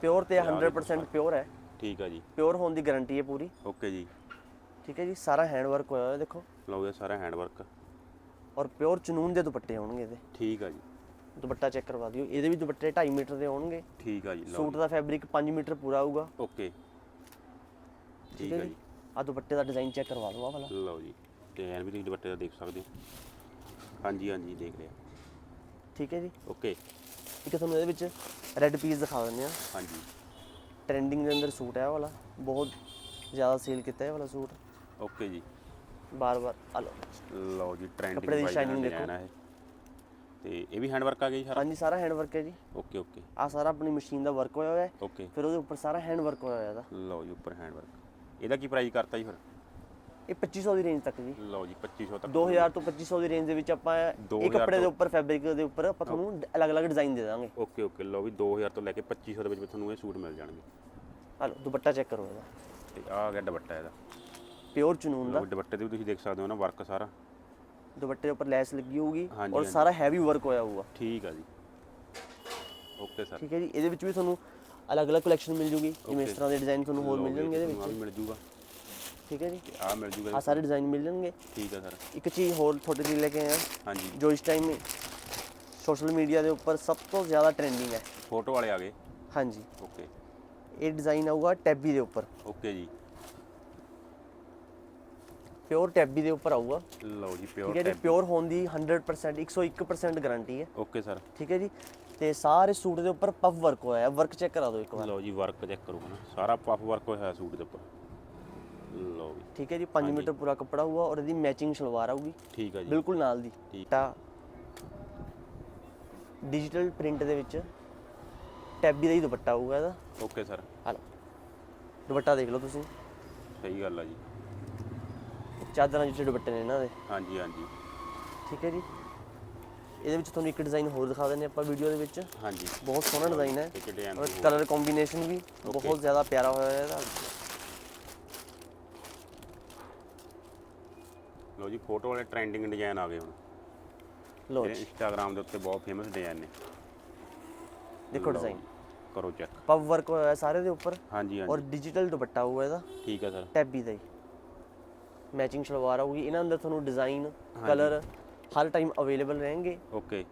ਪਿਓਰ ਤੇ 100% ਪਿਓਰ ਹੈ। ਠੀਕ ਆ ਜੀ। ਪਿਓਰ ਹੋਣ ਦੀ ਗਾਰੰਟੀ ਹੈ ਪੂਰੀ? ਓਕੇ ਜੀ। ਠੀਕ ਹੈ ਜੀ ਸਾਰਾ ਹੈਂਡ ਵਰਕ ਹੋਇਆ ਹੋਇਆ ਦੇਖੋ। ਲਓ ਇਹ ਸਾਰਾ ਹੈਂਡ ਵਰਕ ਔਰ ਪਿਓਰ ਚਨੂਨ ਦੇ ਦੁਪੱਟੇ ਹੋਣਗੇ ਇਹਦੇ। ਠੀਕ ਆ ਜੀ। ਦੁਪੱਟਾ ਚੈੱਕ ਕਰਵਾ ਦਿਓ। ਇਹਦੇ ਵੀ ਦੁਪੱਟੇ 2.5 ਮੀਟਰ ਦੇ ਹੋਣਗੇ। ਠੀਕ ਆ ਜੀ ਲਓ ਸੂਟ ਦਾ ਫੈਬਰਿਕ 5 ਮੀਟਰ ਪੂਰਾ ਆਊਗਾ। ਓਕੇ। ਠੀਕ ਆ ਜੀ। ਆ ਦੁਪੱਟੇ ਦਾ ਡਿਜ਼ਾਈਨ ਚੈੱਕ ਕਰਵਾ ਦਿਓ ਆ ਵਾਲਾ। ਲਓ ਜੀ। ਤੇ ਐਨ ਵੀ ਤੁਸੀਂ ਦੁਪੱਟੇ ਦਾ ਦੇਖ ਸਕਦੇ ਹੋ। ਹਾਂਜੀ ਹਾਂਜੀ ਦੇਖ ਲਿਆ। ਠੀਕ ਹੈ ਜੀ। ਓਕੇ। ਇੱਕ ਤੁਹਾਨੂੰ ਇਹਦੇ ਵਿੱਚ ਰੈੱਡ ਪੀਸ ਦਿਖਾ ਦਿੰਦੇ ਆ ਹਾਂਜੀ। ਟ੍ਰੈਂਡਿੰਗ ਦੇ ਅੰਦਰ ਸੂਟ ਹੈ ਇਹ ਵਾਲਾ। ਬਹੁਤ ਜ਼ਿਆਦਾ ਸੇਲ ਕੀਤਾ ਇਹ ਵਾਲਾ ਸੂਟ। ਓਕੇ ਜੀ। ਬਾਰ-ਬਾਰ ਆ ਲਓ। ਲਓ ਜੀ ਟ੍ਰੈਂਡਿੰਗ ਕੱਪੜੇ ਦੀ shining ਤੇ ਇਹ ਵੀ ਹੈਂਡ ਵਰਕ ਆ ਗਿਆ ਜੀ ਸਾਰਾ? ਹਾਂਜੀ ਸਾਰਾ ਹੈਂਡ ਵਰਕ ਹੈ ਜੀ। ਓਕੇ ਓਕੇ ਆ ਸਾਰਾ ਆਪਣੀ ਮਸ਼ੀਨ ਦਾ ਵਰਕ ਹੋਇਆ ਹੋਇਆ ਹੈ। ਓਕੇ ਫਿਰ ਉਹਦੇ ਉੱਪਰ ਸਾਰਾ ਹੈਂਡ ਵਰਕ ਹੋਇਆ ਹੋਇਆ ਇਹਦਾ। ਲਓ ਜੀ ਉੱਪਰ ਹੈਂਡ ਵਰਕ ਇਹਦਾ ਕੀ ਪ੍ਰਾਈਸ ਕਰਤਾ ਜੀ ਫਿਰ? ਇਹ 2500 ਦੀ ਰੇਂਜ ਤੱਕ ਜੀ। ਲਓ ਜੀ 2500 ਤੱਕ। 2000 ਤੋਂ 2500 ਦੀ ਰੇਂਜ ਦੇ ਵਿੱਚ ਆਪਾਂ ਇਹ 2000 ਕੱਪੜੇ ਦੇ ਉੱਪਰ ਫੈਬਰਿਕ ਦੇ ਉੱਪਰ ਆਪਾਂ ਤੁਹਾਨੂੰ ਅਲੱਗ-ਅਲੱਗ ਡਿਜ਼ਾਈਨ ਦੇ ਦਾਂਗੇ। ਓਕੇ ਓਕੇ ਲਓ ਵੀ 2000 ਤੋਂ ਲੈ ਕੇ 2500 ਦੇ ਵਿੱਚ ਤੁਹਾਨੂੰ ਇਹ ਸੂਟ ਮਿਲ ਜਾਣਗੇ। ਲਓ ਦੁਪੱਟਾ ਚੈੱਕ ਕਰੋ ਇਹਦਾ। ਤੇ ਆਹ ਆ ਗਿਆ ਦੁਪੱਟਾ ਇਹਦਾ। ਪਿਓਰ ਚਨੂਨ ਦਾ। ਦੁਪੱਟੇ ਤੇ ਵੀ ਤੁਸੀਂ ਦੇਖ ਸਕਦੇ ਹੋ ਨਾ ਵਰਕ ਸਾਰਾ। ਦੁਪੱਟੇ ਦੇ ਉੱਪਰ ਲੈਸ ਲੱਗੀ ਹੋਊਗੀ ਔਰ। ਸਾਰਾ ਹੈਵੀ ਵਰਕ ਹੋਇਆ ਹੋਊਗਾ। ਠੀਕ ਆ ਜੀ। Okay sir. ਠੀਕ ਹੈ ਜੀ ਇਹਦੇ ਵਿੱਚ ਵੀ ਤੁਹਾਨੂੰ ਅਲੱਗ-ਅਲੱਗ ਕਲੈਕਸ਼ਨ ਮਿਲ ਜੂਗੀ। ਜਿਵੇਂ ਇਸ ਤਰ੍ਹਾਂ ਦੇ ਡਿਜ਼ਾਈਨ ਤੁਹਾਨੂੰ ਹੋਰ ਮਿਲ ਜਾਣਗੇ ਇਹਦੇ ਵਿੱਚ। ਮਿਲ ਜੂਗਾ। ਠੀਕ ਹੈ ਜੀ? ਆ ਮਿਲ ਜੂਗਾ ਆ ਸਾਰੇ ਡਿਜ਼ਾਈਨ ਮਿਲ ਜਾਣਗੇ। ਠੀਕ ਆ ਸਰ। ਇੱਕ ਚੀਜ਼ ਹੋਰ ਤੁਹਾਡੇ ਲਈ ਲੈ ਕੇ ਆਇਆ। ਹਾਂਜੀ। ਜੋ ਇਸ ਟਾਈਮ ਸੋਸ਼ਲ ਮੀਡੀਆ ਦੇ ਉੱਪਰ ਸਭ ਤੋਂ ਜ਼ਿਆਦਾ ਟ੍ਰੈਂਡਿੰਗ ਹੈ। ਫੋਟੋ ਵਾਲੇ ਆ ਗਏ। ਹਾਂਜੀ। ਓਕੇ ਇਹ ਡਿਜ਼ਾਈਨ ਆਊਗਾ ਟੈਬੀ ਦੇ ਉੱਪਰ। ਓਕੇ ਜੀ। ਪਿਓਰ ਟੈਬੀ ਦੇ ਉੱਪਰ ਆਊਗਾ। ਲਓ ਜੀ ਠੀਕ ਪਿਓਰ ਹੈ ਜੀ ਪਿਓਰ ਹੋਣ ਦੀ 100% 101% ਗਾਰੰਟੀ ਹੈ। ਓਕੇ ਸਰ ਠੀਕ ਹੈ ਜੀ ਤੇ ਸਾਰੇ ਸੂਟ ਦੇ ਉੱਪਰ ਪਫ ਵਰਕ ਹੋਇਆ ਹੈ। ਵਰਕ ਚੈੱਕ ਕਰਾ ਦਿਓ ਇੱਕ ਵਾਰ। ਲਓ ਜੀ ਵਰਕ ਚੈੱਕ ਕਰੋ ਨਾ। ਸਾਰਾ ਪਫ ਵਰਕ ਹੋਇਆ ਹੋਇਆ ਸੂਟ ਦੇ ਉੱਪਰ। ਲਓ ਜੀ। ਠੀਕ ਹੈ ਜੀ 5 ਮੀਟਰ ਪੂਰਾ ਕੱਪੜਾ ਹੋਊਗਾ ਔਰ ਇਹਦੀ ਮੈਚਿੰਗ ਸਲਵਾਰ ਆਊਗੀ। ਠੀਕ ਆ ਜੀ। ਬਿਲਕੁਲ ਨਾਲ ਦੀ। ਤਾਂ ਡਿਜੀਟਲ ਪ੍ਰਿੰਟ ਦੇ ਵਿੱਚ ਟੈਬੀ ਦਾ ਹੀ ਦੁਪੱਟਾ ਆਊਗਾ ਇਹਦਾ। ਓਕੇ ਸਰ ਲਓ। ਦੁਪੱਟਾ ਦੇਖ ਲਓ ਤੁਸੀਂ। ਸਹੀ ਗੱਲ ਆ ਜੀ। ਚਾਦਰਾਂ ਜਿਹੇ ਦੁਪੱਟੇ ਨੇ ਇਹਨਾਂ ਦੇ। ਹਾਂਜੀ ਹਾਂਜੀ। ਠੀਕ ਹੈ ਜੀ। ਇਹਦੇ ਵਿੱਚ ਤੁਹਾਨੂੰ ਇੱਕ ਡਿਜ਼ਾਈਨ ਹੋਰ ਦਿਖਾ ਦਿੰਦੇ ਆਪਾਂ ਵੀਡੀਓ ਦੇ ਵਿੱਚ। ਹਾਂਜੀ। ਬਹੁਤ ਸੋਹਣਾ ਡਿਜ਼ਾਈਨ ਹੈ। ਔਰ ਕਲਰ ਕੰਬੀਨੇਸ਼ਨ ਵੀ ਬਹੁਤ ਜ਼ਿਆਦਾ ਪਿਆਰਾ ਹੋਇਆ ਹੈ ਇਹਦਾ। ਜੀ ਫੋਟੋ ਵਾਲੇ ਟ੍ਰੈਂਡਿੰਗ ਡਿਜ਼ਾਈਨ ਆ ਗਏ ਹੁਣ। ਲਓ ਜਿਹੜੇ ਇੰਸਟਾਗ੍ਰam ਦੇ ਉੱਤੇ ਬਹੁਤ ਫੇਮਸ ਡਿਜ਼ਾਈਨ ਨੇ। ਦੇਖੋ ਡਿਜ਼ਾਈਨ ਜੀ, ਕਰੋ ਚੈੱਕ ਪਫ ਵਰਕ ਹੋਇਆ ਹੈ ਸਾਰੇ ਦੇ ਉੱਪਰ। ਹਾਂਜੀ ਔਰ ਹਾਂਜੀ ਡਿਜੀਟਲ ਦੁਪੱਟਾ ਹੋਊਗਾ ਇਹਦਾ। ਠੀਕ ਆ ਸਰ। ਟੈਬੀ ਦਾ ਹੀ। ਮੈਚਿੰਗ ਸਲਵਾਰ ਆਊਗੀ। ਇਹਨਾਂ ਅੰਦਰ ਤੁਹਾਨੂੰ ਡਿਜ਼ਾਈਨ ਕਲਰ ਹਰ ਟਾਈਮ ਅਵੇਲੇਬਲ ਰਹਿਣਗੇ। ਓਕੇ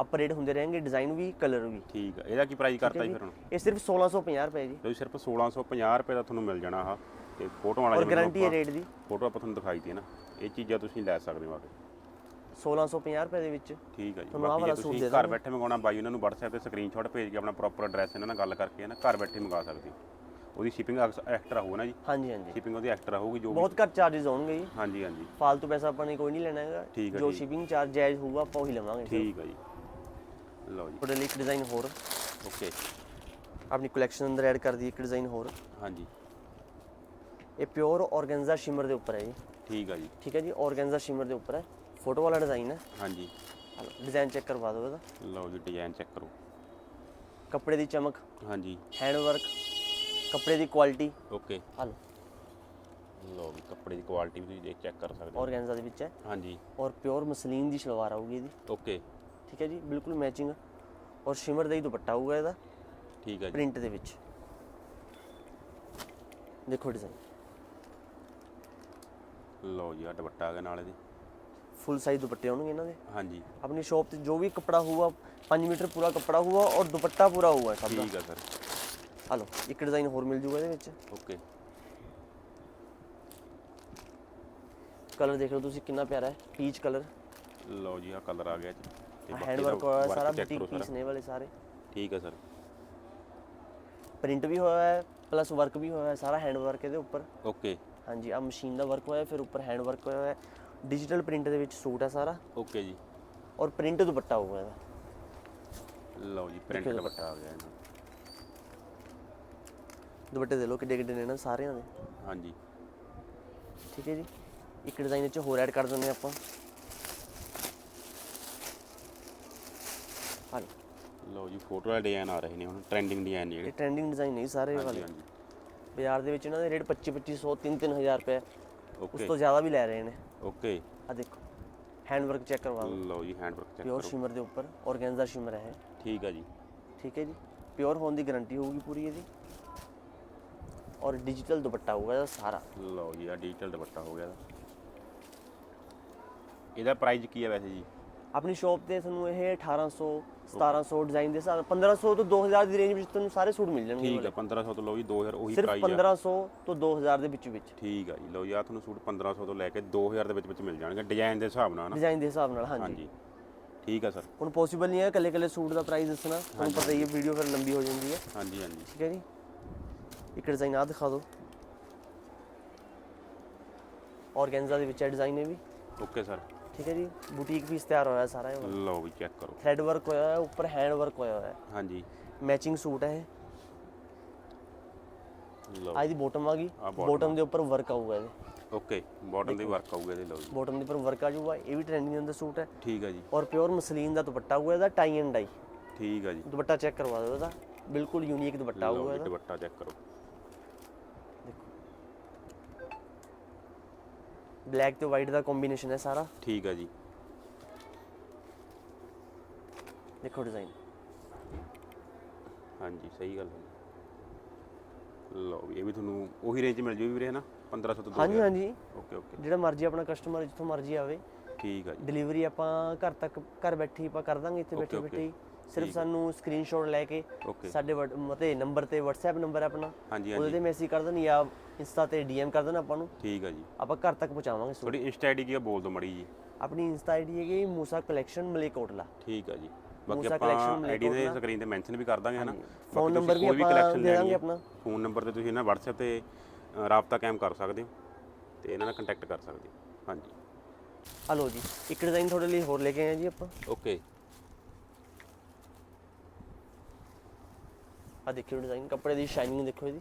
ਅਪਡੇਟ ਹੁੰਦੇ ਰਹਿਣਗੇ। ਡਿਜ਼ਾਈਨ ਵੀ ਕਲਰ ਵੀ। ਠੀਕ ਆ ਇਹਦਾ ਕੀ ਪ੍ਰਾਈਸ ਕਰਤਾ ਜੀ ਫਿਰ ਹੁਣ? ਇਹ ਸਿਰਫ 1650 ਰੁਪਏ ਜੀ। ਜੀ ਸਿਰਫ 1650 ਰੁਪਏ ਦਾ ਤੁਹਾਨੂੰ ਮਿਲ ਜਾਣਾ ਆਹ। ਤੇ ਫੋਟੋ ਵਾਲਾ ਔਰ ਗਾਰੰਟੀ ਹੈ ਰੇਟ ਦੀ। ਫੋਟੋ ਆਪਾਂ ਤੁਹਾਨੂੰ ਦਿਖਾਈ ਦੀ ਹੈ ਨਾ। ਇਹ ਚੀਜ਼ਾਂ ਤੁਸੀਂ ਲੈ ਸਕਦੇ ਹੋ ਆ ਕੇ। 1650 ਰੁਪਏ ਦੇ ਵਿੱਚ। ਠੀਕ ਹੈ ਜੀ। ਤੁਹਾਨੂੰ ਆਹ ਬਾਕੀ ਵਾਲਾ ਜੇ ਸੂਟ ਤੁਸੀਂ ਘਰ ਦਾਂਗੇ। ਬੈਠੇ ਮੰਗਾਉਣਾ ਬਾਈ ਉਹਨਾਂ ਨੂੰ WhatsApp ਤੇ ਸਕਰੀਨਸ਼ਾਟ ਭੇਜ ਕੇ ਆਪਣਾ ਪ੍ਰੋਪਰ ਐਡਰੈਸ ਇਹਨਾਂ ਨਾਲ ਗੱਲ ਕਰਕੇ ਨਾ ਘਰ ਬੈਠੇ ਮੰਗਾ ਸਕਦੇ ਹੋ। ਉਹਦੀ ਸ਼ਿਪਿੰਗ ਐਕਸਟਰਾ ਹੋਊ ਨਾ ਜੀ। ਹਾਂਜੀ ਹਾਂਜੀ। ਸ਼ਿਪਿੰਗ ਉਹਦੀ ਐਕਸਟਰਾ ਹੋਊਗੀ ਜੋ ਵੀ ਬਹੁਤ ਘੱਟ ਚਾਰजेस ਹੋਣਗੇ ਜੀ। ਹਾਂਜੀ ਹਾਂਜੀ। ਫਾਲਤੂ ਪੈਸਾ ਆਪਾਂ ਨੇ ਕੋਈ ਨਹੀਂ ਲੈਣਾ ਹੈਗਾ। ਹੈ ਜੋ। ਸ਼ਿਪਿੰਗ ਚਾਰਜ ਜਾਇਜ਼ ਹੋਊਗਾ ਆਪਾਂ ਉਹੀ ਲਵਾਂਗੇ ਠੀਕ ਹੈ ਜੀ। ਲਓ ਜੀ। ਤੁਹਾਡੇ ਲਈ ਇੱਕ ਡਿਜ਼ਾਈਨ ਹੋਰ। ਓਕੇ। ਆਪਣੀ ਕਲੈਕਸ਼ਨ ਅੰਦਰ ਐਡ ਕਰ ਦਈਏ ਇੱਕ ਡਿਜ਼ਾਈਨ ਹੋਰ। ਹਾਂਜੀ। ਇਹ ਪਿਓਰ ਔਰਗੈਂਜ਼ਾ ਸ਼ਿਮਰ ਦੇ ਉੱਪਰ ਹੈ ਜੀ। ਠੀਕ ਹੈ ਜੀ। ਠੀਕ ਹੈ ਜੀ ਔਰਗੈਂਜ਼ਾ ਸ਼ਿਮਰ ਦੇ ਉੱਪਰ ਹੈ। ਫੋਟੋ ਵਾਲਾ ਡਿਜ਼ਾਈਨ ਹੈ। ਹਾਂਜੀ। ਡਿਜ਼ਾਈਨ ਚੈੱਕ ਕਰਵਾ ਦਿਓ ਇਹਦਾ। ਲਓ ਜੀ ਡਿਜ਼ਾਈਨ ਚੈੱਕ ਕਰੋ। ਕੱਪੜੇ ਦੀ ਚਮਕ ਹਾਂਜੀ। ਹੈਂਡ ਵਰਕ ਕੱਪੜੇ ਦੀ ਕੁਆਲਿਟੀ ਓਕੇ। ਹਲ ਲਓ। ਜੀ ਕੱਪੜੇ ਦੀ ਕੁਆਲਿਟੀ ਵੀ ਤੁਸੀਂ ਦੇਖ ਚੈੱਕ ਕਰ ਸਕਦੇ ਹੋ। ਔਰਗੈਂਜ਼ਾ ਦੇ ਵਿੱਚ ਹੈ। ਹਾਂਜੀ। ਔਰ ਪਿਓਰ ਮਸਲੀਨ ਦੀ ਸ਼ਲਵਾਰ ਆਊਗੀ ਇਹਦੀ। ਓਕੇ। ਠੀਕ ਹੈ ਜੀ ਬਿਲਕੁਲ ਮੈਚਿੰਗ ਔਰ ਸ਼ਿਮਰ ਦਾ ਹੀ ਦੁਪੱਟਾ ਆਊਗਾ ਇਹਦਾ। ਠੀਕ ਹੈ ਜੀ। ਪ੍ਰਿੰਟ ਦੇ ਵਿੱਚ। ਦੇਖੋ ਡਿਜ਼ਾਈਨ ਲਓ ਜੀ ਆ ਦੁਪੱਟਾ ਆ ਗਿਆ ਨਾਲ ਇਹਦੇ। ਫੁੱਲ ਸਾਈਜ਼ ਦੁਪੱਟੇ ਆਉਣਗੇ ਇਹਨਾਂ ਦੇ? ਹਾਂਜੀ। ਆਪਣੀ ਸ਼ਾਪ ਤੇ ਜੋ ਵੀ ਕੱਪੜਾ ਹੋਊਗਾ 5 ਮੀਟਰ ਪੂਰਾ ਕੱਪੜਾ ਹੋਊਗਾ ਔਰ ਦੁਪੱਟਾ ਪੂਰਾ ਹੋਊਗਾ ਸਭ ਦਾ। ਠੀਕ ਹੈ ਸਰ। ਹਲੋ ਇੱਕ ਡਿਜ਼ਾਈਨ ਹੋਰ ਮਿਲ ਜੂਗਾ ਇਹਦੇ ਵਿੱਚ। ਓਕੇ। ਕਲਰ ਦੇਖ ਲਓ ਤੁਸੀਂ ਕਿੰਨਾ ਪਿਆਰਾ ਹੈ ਪੀਚ ਕਲਰ ਲਓ ਜੀ ਆ ਕਲਰ ਆ ਗਿਆ ਜੀ। ਤੇ ਹੈਂਡ ਵਰਕ ਹੋਇਆ work ਸਾਰਾ ਬੁਟੀਕ। ਪੀਸ ਨੇ ਵਾਲੇ ਸਾਰੇ। ਠੀਕ ਹੈ ਸਰ। ਪ੍ਰਿੰਟ ਵੀ ਹੋਇਆ ਹੈ ਪਲੱਸ ਵਰਕ ਵੀ ਹੋਇਆ ਹੈ ਸਾਰਾ ਹੈਂਡ ਵਰਕ ਇਹਦੇ ਉੱਪਰ। ਓਕੇ। ਹਾਂਜੀ ਆ ਮਸ਼ੀਨ ਦਾ ਵਰਕ ਹੋਇਆ ਫਿਰ ਉੱਪਰ ਹੈਂਡ ਵਰਕ ਹੋਇਆ ਡਿਜੀਟਲ ਪ੍ਰਿੰਟ ਦੇ ਵਿੱਚ ਸੂਟ ਹੈ ਸਾਰਾ। ਓਕੇ ਜੀ। ਔਰ ਪ੍ਰਿੰਟ ਦੁਪੱਟਾ ਹੋਊਗਾ ਇਹਦਾ। ਲਓ ਜੀ ਪ੍ਰਿੰਟ ਦੇਖੋ ਦੁਪੱਟਾ ਆ ਗਿਆ ਇਹਨਾਂ ਦੁਪੱਟੇ ਦੇ ਲੋ ਕਿੱਡੇ ਕਿੱਡੇ ਨੇ ਨਾ ਸਾਰਿਆਂ ਦੇ। ਹਾਂਜੀ। ਠੀਕ ਹੈ ਜੀ। ਇੱਕ ਡਿਜ਼ਾਈਨ ਵਿੱਚ ਹੋਰ ਐਡ ਕਰ ਦਿੰਦੇ ਹਾਂ ਆਪਾਂ। ਹਾਂ ਲਓ। ਜੀ ਫੋਟੋ ਵਾਲੇ ਡਿਜ਼ਾਈਨ ਆ ਰਹੇ ਨੇ ਹੁਣ ਟ੍ਰੈਂਡਿੰਗ ਡਿਜ਼ਾਈਨ ਇਹ ਜਿਹੜੇ ਟ੍ਰੈਂਡਿੰਗ ਡਿਜ਼ਾਈਨ ਨਹੀਂ ਸਾਰੇ ਵਾਲੇ। ਹਾਂਜੀ। ਬਾਜ਼ਾਰ ਦੇ ਵਿੱਚ ਇਹਨਾਂ ਦੇ ਰੇਟ 25 2500 3 3000 ਰੁਪਏ ਉਸ ਤੋਂ ਜ਼ਿਆਦਾ ਵੀ ਲੈ ਰਹੇ ਨੇ। ਓਕੇ ਆ ਦੇਖੋ ਹੈਂਡ ਵਰਕ ਚੈੱਕ ਕਰਵਾ ਲਓ। ਲਓ ਜੀ ਹੈਂਡ ਵਰਕ ਚੈੱਕ ਪਿਓਰ ਕਰੋ। ਸ਼ਿਮਰ ਦੇ ਉੱਪਰ ਔਰਗੈਂਜ਼ਾ ਸ਼ਿਮਰ ਹੈ। ਠੀਕ ਹੈ ਜੀ। ਠੀਕ ਹੈ ਜੀ। ਪਿਓਰ ਹੋਣ ਦੀ ਗਾਰੰਟੀ ਹੋਊਗੀ ਪੂਰੀ ਇਹਦੀ। ਔਰ ਡਿਜੀਟਲ ਦੁਪੱਟਾ ਹੋਊਗਾ ਇਹਦਾ ਸਾਰਾ। ਲਓ ਜੀ ਆ ਡਿਜੀਟਲ ਦੁਪੱਟਾ ਹੋ ਗਿਆ ਇਹਦਾ। ਇਹਦਾ ਪ੍ਰਾਈਸ ਕੀ ਹੈ ਵੈਸੇ ਜੀ? ਆਪਣੀ ਸ਼ਾਪ ਤੇ ਤੁਹਾਨੂੰ ਇਹ 1800 1700 ਡਿਜ਼ਾਈਨ ਦੇ ਹਿਸਾਬ 1500 ਤੋਂ 2000 ਦੀ ਰੇਂਜ ਵਿੱਚ ਤੁਹਾਨੂੰ ਸਾਰੇ ਸੂਟ ਮਿਲ ਜਾਣਗੇ ਠੀਕ ਹੈ 1500 ਤੋਂ ਲਓ ਜੀ 2000 ਉਹੀ ਸਿਰਫ ਪ੍ਰਾਈਸ ਆ। 1500 ਤੋਂ 2000 ਦੇ ਵਿੱਚ ਵਿੱਚ। ਠੀਕ ਆ ਜੀ ਲਓ ਜੀ ਆ ਤੁਹਾਨੂੰ ਸੂਟ 1500 ਤੋਂ ਲੈ ਕੇ 2000 ਦੇ ਵਿੱਚ ਵਿੱਚ ਮਿਲ ਜਾਣਗੇ ਡਿਜ਼ਾਈਨ ਦੇ ਹਿਸਾਬ ਨਾਲ ਨਾ? ਡਿਜ਼ਾਈਨ ਦੇ ਹਿਸਾਬ ਨਾਲ ਹਾਂਜੀ। ਠੀਕ ਆ ਸਰ। ਹੁਣ ਪੋਸੀਬਲ ਨਹੀਂ ਹੈ ਕੱਲੇ ਕੱਲੇ ਸੂਟ ਦਾ ਪ੍ਰਾਈਸ ਦੱਸਣਾ ਤੁਹਾਨੂੰ ਪਤਾ ਹੀ ਹੈ ਵੀਡੀਓ ਫਿਰ ਲੰਬੀ ਹੋ ਜਾਂਦੀ ਹੈ। ਹਾਂਜੀ ਹਾਂਜੀ। ਠੀਕ ਹੈ ਜੀ? ਇੱਕ ਡਿਜ਼ਾਈਨ ਆ ਦਿਖਾ ਦਿਓ। ਔਰਗੈਂਜ਼ਾ ਦੇ ਵਿੱਚ ਹੈ ਡਿਜ਼ਾਈਨ ਇਹ ਵੀ। ਓਕੇ ਸਰ ਠੀਕ ਹੈ ਜੀ? ਬੁਟੀਕ ਪੀਸ ਤਿਆਰ ਹੋਇਆ ਸਾਰਾ ਇਹ ਲਓ ਵੀ ਚੈੱਕ ਕਰੋ। ਥ੍ਰੈਡ ਵਰਕ ਹੋਇਆ ਹੋਇਆ ਉੱਪਰ ਹੈਂਡ ਵਰਕ ਹੋਇਆ ਹੋਇਆ। ਹੈ ਹਾਂਜੀ। ਮੈਚਿੰਗ ਸੂਟ ਹੈ ਇਹ। ਲਓ। ਆ ਇਹਦੀ ਬੋਟਮ ਆ ਗਈ। ਬੋਟਮ ਦੇ ਉੱਪਰ ਵਰਕ ਆਊਗਾ ਇਹਦੇ। ਓਕੇ ਬਾਟਮ ਦੇ ਵਰਕ ਆਊਗਾ ਇਹਦੇ ਲਓ ਜੀ। ਬੋਟਮ ਦੇ ਉੱਪਰ ਵਰਕ ਆ ਜਾਊਗਾ ਇਹ ਵੀ ਟ੍ਰੈਂਡਿੰਗ ਦੇ ਅੰਦਰ ਸੂਟ ਹੈ। ਠੀਕ ਆ ਜੀ। ਔਰ ਪਿਓਰ ਮਸਲੀਨ ਦਾ ਦੁਪੱਟਾ ਹੋਊਗਾ ਇਹਦਾ ਟਾਈ ਐਂਡ ਡਾਈ ਠੀਕ ਆ ਜੀ। ਦੁਪੱਟਾ ਚੈੱਕ ਕਰਵਾ ਦਿਓ ਇਹਦਾ। ਬਿਲਕੁਲ ਯੂਨੀਕ ਦੁਪੱਟਾ ਲਓ ਹੋਊਗਾ ਜੀ ਇਹਦਾ। ਦੁਪੱਟਾ ਚੈੱਕ ਕਰੋ। ਬਲੈਕ ਤੇ ਵਾਈਟ ਦਾ ਕੰਬੀਨੇਸ਼ਨ ਹੈ ਸਾਰਾ। ਠੀਕ ਆ ਜੀ। ਦੇਖੋ ਡਿਜ਼ਾਈਨ। ਹਾਂਜੀ ਸਹੀ ਗੱਲ ਹੈ। ਲਓ ਵੀ ਇਹ ਵੀ ਤੁਹਾਨੂੰ ਉਹੀ ਰੇਂਜ ਮਿਲ ਜੂ ਵੀਰੇ ਹਨਾ 1500 ਤੋਂ 2000 ਹਾਂਜੀ ਹਾਂਜੀ। Okay okay. ਜਿਹੜਾ ਮਰਜ਼ੀ ਆਪਣਾ ਕਸਟਮਰ ਜਿੱਥੋਂ ਮਰਜ਼ੀ ਆਵੇ। ਠੀਕ ਆ ਜੀ। ਡਿਲੀਵਰੀ ਆਪਾਂ ਘਰ ਤੱਕ ਘਰ ਬੈਠੀ ਆਪਾਂ ਕਰ ਦਾਂਗੇ ਇੱਥੇ ਬੈਠੇ. ਬੈਠੇ। ਹੀ। ਸਿਰਫ ਸਾਨੂੰ ਸਕਰੀਨਸ਼ਾਟ ਲੈ ਕੇ ਸਾਡੇ ਮਤੇ ਨੰਬਰ ਤੇ WhatsApp ਨੰਬਰ ਆਪਣਾ। ਉਹਦੇ ਤੇ ਮੈਸੇਜ ਕਰ ਦੇਣ ਜਾਂ ਇੰਸਟਾ ਤੇ DM ਕਰ ਦੇਣ ਆਪਾਂ ਨੂੰ। ਠੀਕ ਆ ਜੀ। ਆਪਾਂ ਘਰ ਤੱਕ ਪਹੁੰਚਾਵਾਂਗੇ ਤੁਹਾਡੀ ਇੰਸਟਾ ਆਈਡੀ ਕੀ ਬੋਲ ਦਿਓ ਮੜੀ ਜੀ। ਆਪਣੀ ਇੰਸਟਾ ਆਈਡੀ ਹੈਗੀ ਮੂਸਾ ਕਲੈਕਸ਼ਨ ਮਲੇਕੋਟਲਾ। ਠੀਕ ਆ ਜੀ। ਬਾਕੀ ਆਪਾਂ ਆਈਡੀ ਦੇ। ਸਕਰੀਨ ਤੇ ਮੈਂਸ਼ਨ ਵੀ ਕਰ ਦਾਂਗੇ ਹਨਾ? ਫੋਨ ਨੰਬਰ ਵੀ ਆਪਾਂ ਦੇ ਦਾਂਗੇ ਆਪਣਾ। ਫੋਨ ਨੰਬਰ ਤੇ ਤੁਸੀਂ ਨਾ WhatsApp ਤੇ ਰਾਬਤਾ ਕਾਇਮ ਕਰ ਸਕਦੇ ਹੋ ਤੇ ਇਹਨਾਂ ਨਾਲ ਕੰਟੈਕਟ ਕਰ ਸਕਦੇ ਹੋ। ਹਾਂਜੀ। ਆ ਲਓ ਜੀ ਇੱਕ ਡਿਜ਼ਾਈਨ ਤੁਹਾਡੇ ਲਈ ਹੋਰ ਲੈ ਕੇ ਆਏ ਜੀ ਆਪਾਂ। ਓਕੇ। ਆ ਦੇਖਿਓ ਡਿਜ਼ਾਈਨ ਕੱਪੜੇ ਦੀ ਸ਼ਾਈਨਿੰਗ ਦੇਖੋ ਇਹਦੀ।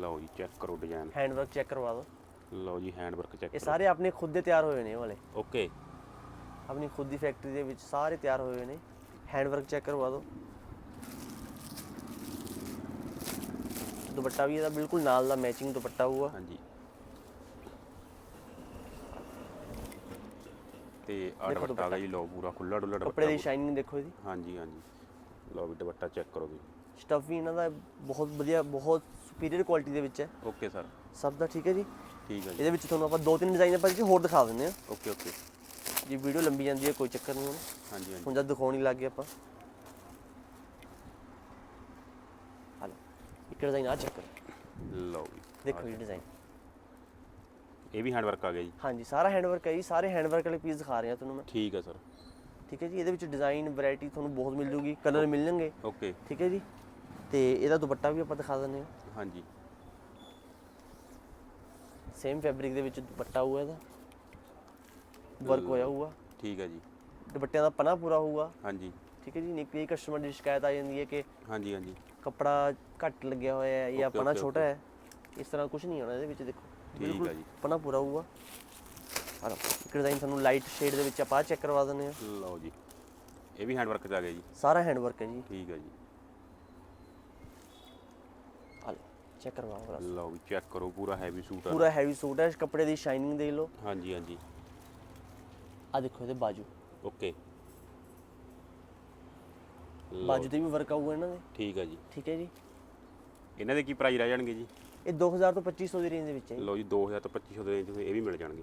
ਲਓ ਜੀ ਚੈੱਕ ਕਰੋ ਡਿਜ਼ਾਈਨ ਹੈਂਡ ਵਰਕ ਚੈੱਕ ਕਰਵਾ ਦਿਓ। ਲਓ ਜੀ ਹੈਂਡ ਵਰਕ ਚੈੱਕ ਇਹ ਸਾਰੇ ਆਪਣੇ ਖੁਦ ਦੇ ਤਿਆਰ ਹੋਏ ਨੇ ਇਹ ਵਾਲੇ। ਓਕੇ। ਆਪਣੀ ਖੁਦ ਦੀ ਫੈਕਟਰੀ ਦੇ ਵਿੱਚ ਸਾਰੇ ਤਿਆਰ ਹੋਏ ਨੇ। ਹੈਂਡ ਵਰਕ ਚੈੱਕ ਕਰਵਾ ਦਿਓ। ਦੁਪੱਟਾ ਵੀ ਇਹਦਾ ਬਿਲਕੁਲ ਨਾਲ ਦਾ ਮੈਚਿੰਗ ਦੁਪੱਟਾ ਹੋਊਗਾ। ਹਾਂਜੀ। ਤੇ ਆ ਦੁਪੱਟਾ ਦਾ ਜੀ ਲਓ ਪੂਰਾ ਖੁੱਲਾ ਡੁੱਲਾ ਕੱਪੜੇ ਦੁਪੱਟਾ ਦੀ ਸ਼ਾਈਨਿੰਗ ਦੇਖੋ ਇਹਦੀ ਹਾਂਜੀ ਹਾਂਜੀ। ਲਓ ਵੀ ਦੁਪੱਟਾ ਚੈੱਕ ਕਰੋ ਵੀ। ਸਟਫ ਵੀ ਇਹਨਾਂ ਦਾ ਬਹੁਤ ਵਧੀਆ ਬਹੁਤ ਸੁਪੀਰੀਅਰ ਕੁਆਲਿਟੀ ਦੇ ਵਿੱਚ ਹੈ। ਓਕੇ ਸਰ ਸਭ ਦਾ ਠੀਕ ਹੈ ਜੀ? ਠੀਕ ਹੈ ਜੀ। ਇਹਦੇ ਵਿੱਚ ਤੁਹਾਨੂੰ ਆਪਾਂ ਦੋ ਤਿੰਨ ਡਿਜ਼ਾਈਨ ਆਪਾਂ ਜੀ ਹੋਰ ਦਿਖਾ ਦਿੰਦੇ ਹਾਂ। ਓਕੇ ਓਕੇ ਜੀ ਵੀਡੀਓ ਲੰਬੀ ਜਾਂਦੀ ਹੈ ਕੋਈ ਚੱਕਰ ਨਹੀਂ ਹਾਂਜੀ ਹਾਂਜੀ। ਹੁਣ ਜਦ ਦਿਖਾਉਣ ਹੀ ਲੱਗ ਗਏ ਆਪਾਂ। ਹਲੋ ਇੱਕ ਡਿਜ਼ਾਈਨ ਆ ਚੈੱਕ ਕਰੋ। ਲਓ ਦੇਖੋ ਜੀ ਡਿਜ਼ਾਈਨ ਇਹ ਵੀ ਹੈਂਡ ਵਰਕ ਆ ਗਿਆ ਜੀ। ਹਾਂਜੀ ਸਾਰਾ ਹੈਂਡ ਵਰਕ ਹੈ ਜੀ ਸਾਰੇ ਹੈਂਡ ਵਰਕ ਵਾਲੇ ਪੀਸ ਦਿਖਾ ਰਿਹਾ ਤੁਹਾਨੂੰ ਮੈਂ। ਠੀਕ ਹੈ ਸਰ। ਠੀਕ ਹੈ ਜੀ ਇਹਦੇ ਵਿੱਚ ਡਿਜ਼ਾਈਨ ਵੈਰਾਈਟੀ ਤੁਹਾਨੂੰ ਬਹੁਤ ਮਿਲ ਜੂਗੀ ਕਲਰ ਮਿਲ ਜਾਣਗੇ ਓਕੇ। ਠੀਕ ਹੈ ਜੀ ਤੇ ਇਹਦਾ ਦੁਪੱਟਾ ਵੀ ਆਪਾਂ ਦਿਖਾ ਦਿੰਦੇ ਹਾਂ। ਹਾਂਜੀ। ਸੇਮ ਫੈਬਰਿਕ ਦੇ ਵਿੱਚ ਦੁਪੱਟਾ ਹੋਊਗਾ ਇਹਦਾ। ਵਰਕ ਹੋਇਆ ਹੋਊਗਾ। ਠੀਕ ਹੈ ਜੀ। ਦੁਪੱਟਿਆਂ ਦਾ ਪਨਾ ਪੂਰਾ ਹੋਊਗਾ। ਹਾਂਜੀ। ਠੀਕ ਹੈ ਜੀ ਨਹੀਂ ਕਈ ਕਸਟਮਰ ਦੀ ਸ਼ਿਕਾਇਤ ਆ ਜਾਂਦੀ ਹੈ ਕਿ ਹਾਂਜੀ ਹਾਂਜੀ। ਕੱਪੜਾ ਘੱਟ ਲੱਗਿਆ ਹੋਇਆ ਹੈ ਜਾਂ ਪਨਾ ਛੋਟਾ ਹੈ। ਇਸ ਤਰ੍ਹਾਂ ਕੁਝ ਨਹੀਂ ਹੋਣਾ ਇਹਦੇ ਵਿੱਚ ਦੇਖੋ। ਹੈ ਜੀ। ਪਨਾ ਪੂਰਾ ਹੋਊਗਾ। ਆ ਲਓ ਇੱਕ ਡਿਜ਼ਾਈਨ ਤੁਹਾਨੂੰ ਲਾਈਟ ਸ਼ੇਡ ਦੇ ਵਿੱਚ ਆਪਾਂ ਚੈੱਕ ਕਰਵਾ ਦਿੰਦੇ ਹਾਂ। ਲਓ ਜੀ ਇਹ ਵੀ ਹੈਂਡ ਵਰਕ ਚ ਆ ਗਿਆ ਜੀ। ਸਾਰਾ ਹੈਂਡ ਵਰਕ ਹੈ ਜੀ। ਠੀਕ ਹੈ ਜੀ। ਆ ਲਓ ਚੈੱਕ ਕਰਵਾਓ ਜਰਾ। ਲਓ ਵੀ ਚੈੱਕ ਕਰੋ ਪੂਰਾ ਹੈਵੀ ਸੂਟ ਆ। ਪੂਰਾ ਹੈਵੀ ਸੂਟ ਹੈ ਕੱਪੜੇ ਦੀ ਸ਼ਾਈਨਿੰਗ ਦੇਖ ਲਓ। ਹਾਂਜੀ ਹਾਂਜੀ। ਆ ਦੇਖੋ ਇਹਦੇ ਬਾਜੂ। ਓਕੇ। ਬਾਜੂ ਤੇ ਵੀ ਵਰਕ ਆਊਗਾ ਇਹਨਾਂ ਦੇ। ਠੀਕ ਹੈ ਜੀ। ਠੀਕ ਹੈ ਜੀ। ਇਹਨਾਂ ਦੇ ਕੀ ਪ੍ਰਾਈਸ ਰਹਿ ਜਾਣਗੇ ਜੀ? ਇਹ 2000 ਤੋਂ 2500 ਦੀ ਰੇਂਜ ਦੇ ਵਿੱਚ ਹੈ ਜੀ। ਲਓ ਜੀ 2000 ਤੋਂ 2500 ਦੇ ਰੇਂਜ ਵਿੱਚ ਇਹ ਵੀ ਮਿਲ ਜਾਣਗੇ।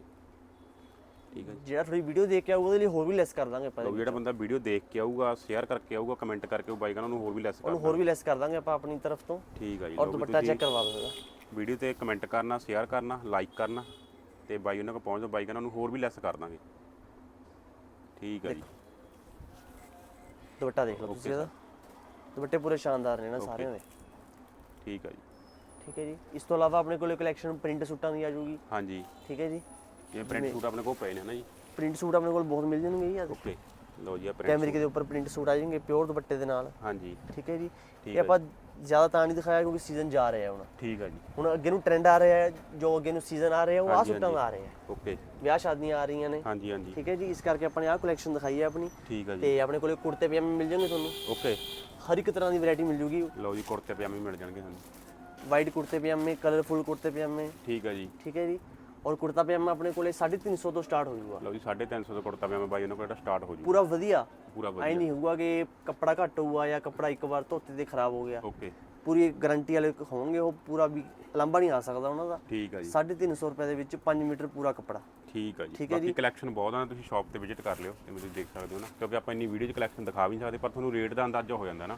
ਠੀਕ ਹੈ ਜੀ। ਜਿਹੜਾ ਥੋੜੀ ਵੀਡੀਓ ਦੇਖ ਕੇ ਆਊਗਾ ਉਹਦੇ ਲਈ ਹੋਰ ਵੀ ਲੈਸ ਕਰ ਦਾਂਗੇ ਆਪਾਂ ਲਓ ਜਿਹੜਾ ਬੰਦਾ ਵੀਡੀਓ ਦੇਖ ਕੇ ਆਊਗਾ ਸ਼ੇਅਰ ਕਰਕੇ ਆਊਗਾ ਕਮੈਂਟ ਕਰਕੇ ਉਹ ਬਾਈ ਕਹਿੰਦਾ ਉਹਨੂੰ ਹੋਰ ਵੀ ਲੈਸ ਕਰ ਉਹਨੂੰ ਹੋਰ ਵੀ ਲੈਸ ਕਰ ਦਾਂਗੇ ਆਪਾਂ ਆਪਣੀ ਤਰਫ ਤੋਂ। ਠੀਕ ਹੈ ਜੀ ਔਰ ਦੁਪੱਟਾ ਤੁਸੀਂ ਚੈੱਕ ਕਰਵਾ ਇਹਦਾ। ਵੀਡੀਓ ਤੇ ਕਮੈਂਟ ਕਰਨਾ ਸ਼ੇਅਰ ਕਰਨਾ ਲਾਈਕ ਕਰਨਾ ਤੇ ਬਾਈ ਉਹਨਾਂ ਕੋਲ ਪਹੁੰਚ ਜਾਓ ਬਾਈ ਕਹਿੰਦਾ ਉਹਨੂੰ ਹੋਰ ਵੀ ਲੈਸ ਕਰ ਦਾਂਗੇ। ਠੀਕ ਹੈ ਜੀ। ਦੁਪੱਟਾ ਦੇਖ ਲਓ ਤੁਸੀਂ ਇਹਦਾ। ਦੁਪੱਟੇ ਪੂਰੇ ਸ਼ਾਨਦਾਰ ਨੇ ਨਾ ਸਾਰਿਆਂ ਦੇ। ਠੀਕ ਹੈ ਜੀ। ਠੀਕ ਹੈ ਜੀ। ਇਸ ਤੋਂ ਇਲਾਵਾ ਆਪਣੇ ਕੋਲੇ ਕਲੈਕਸ਼ਨ ਪ੍ਰਿੰਟ ਸੂਟਾਂ ਦੀ ਆ ਜਾਊਗੀ। ਹਾਂਜੀ। ਠੀਕ ਹੈ ਜੀ। ਇਹ ਪ੍ਰਿੰਟ ਸੂਟ ਆਪਣੇ ਕੋਲ ਪਏ ਨੇ ਨਾ ਜੀ। ਪ੍ਰਿੰਟ ਸੂਟ ਆਪਣੇ ਕੋਲ ਬਹੁਤ ਮਿਲ ਜਾਣਗੇ ਜੀ ਆ ਓਕੇ। ਲਓ ਜੀ ਆ ਪ੍ਰਿੰਟ ਕੈਮਰਿਕ ਦੇ ਉੱਪਰ ਪ੍ਰਿੰਟ ਸੂਟ ਆ ਜਾਣਗੇ ਪਿਓਰ ਦੁਪੱਟੇ ਦੇ ਨਾਲ। ਹਾਂਜੀ। ਠੀਕ ਹੈ ਜੀ। ਇਹ ਆਪਾਂ ਜ਼ਿਆਦਾ ਤਾਂ ਨਹੀਂ ਦਿਖਾਇਆ ਕਿਉਂਕਿ ਸੀਜ਼ਨ ਜਾ ਰਿਹਾ ਹੁਣ। ਠੀਕ ਹੈ ਜੀ। ਹੁਣ ਅੱਗੇ ਨੂੰ ਟ੍ਰੈਂਡ ਆ ਰਿਹਾ ਹੈ ਜੋ ਅੱਗੇ ਨੂੰ ਸੀਜ਼ਨ ਆ ਰਿਹਾ ਉਹ ਆ ਸੂਟਾਂ ਦਾ ਆ ਰਿਹਾ ਹੈ। ਓਕੇ। ਵਿਆਹ ਸ਼ਾਦੀਆਂ ਆ ਰਹੀਆਂ ਨੇ। ਹਾਂਜੀ ਹਾਂਜੀ। ਠੀਕ ਹੈ ਜੀ। ਇਸ ਕਰਕੇ ਆਪਾਂ ਨੇ ਆਹ ਕਲੈਕਸ਼ਨ ਦਿਖਾਈ ਹੈ ਆਪਣੀ। ਠੀਕ ਹੈ ਜੀ। ਤੇ ਆਪਣੇ ਕੋਲੇ ਕੁੜਤੇ ਪਜਾਮੇ ਮਿਲ ਜਾਣਗੇ ਤੁਹਾਨੂੰ। ਓਕੇ। ਹਰ ਇੱਕ ਤਰ੍ਹਾਂ ਦੀ ਵੈਰਾਈਟੀ ਮਿਲ ਜੂਗੀ। ਲਓ ਜੀ ਕੁੜਤੇ ਪਜਾਮੇ ਮਿਲ ਜਾਣਗੇ ਹਾਂਜੀ ਵਾਈਟ ਕੁੜਤੇ ਪਜਾਮੇ ਕਲਰਫੁਲ ਕੁੜਤੇ ਪਜਾਮੇ। ਠੀਕ ਹੈ ਜੀ। ਠੀਕ ਹੈ ਜੀ? ਔਰ ਕੁੜਤਾ ਪਜਾਮਾ ਆਪਣੇ ਕੋਲੇ 350 ਤੋਂ ਸਟਾਰਟ ਹੋ ਜਾਊਗਾ ਲਓ ਜੀ 350 ਦਾ ਕੁੜਤਾ ਪਜਾਮਾ ਬਾਈ ਉਹਨਾਂ ਕੋਲ ਸਟਾਰਟ ਹੋ ਜੂ ਪੂਰਾ ਵਧੀਆ। ਪੂਰਾ ਐ ਵਧੀਆ ਨਹੀਂ ਹੋਊਗਾ ਕਿ ਕੱਪੜਾ ਘੱਟ ਹੋਊਗਾ ਜਾਂ ਕੱਪੜਾ ਇੱਕ ਵਾਰ ਧੋਤੇ ਤੇ ਖਰਾਬ ਹੋ ਗਿਆ। ਓਕੇ ਪੂਰੀ ਗਾਰੰਟੀ ਵਾਲੇ ਹੋਣਗੇ ਉਹ ਪੂਰਾ ਵੀ ਲੰਬਾ ਨਹੀਂ ਆ ਸਕਦਾ ਉਹਨਾਂ ਦਾ। ਠੀਕ ਆ ਜੀ। 350 ਰੁਪਏ ਦੇ ਵਿੱਚ 5 ਮੀਟਰ ਪੂਰਾ ਕੱਪੜਾ। ਠੀਕ ਆ ਜੀ। ਹੈ ਬਾਕੀ। ਕਲੈਕਸ਼ਨ ਬਹੁਤ ਆ ਤੁਸੀਂ ਸ਼ਾਪ ਤੇ ਵਿਜ਼ਿਟ ਕਰ ਲਿਓ ਤੇ ਤੁਸੀਂ ਦੇਖ ਸਕਦੇ ਹੋ ਨਾ। ਕਿਉਂਕਿ ਆਪਾਂ ਇੰਨੀ ਵੀਡੀਓ 'ਚ ਕਲੈਕਸ਼ਨ ਦਿਖਾ ਵੀ ਨਹੀਂ ਸਕਦੇ ਪਰ ਤੁਹਾਨੂੰ ਰੇਟ ਦਾ ਅੰਦਾਜ਼ਾ ਹੋ ਜਾਂਦਾ ਨਾ।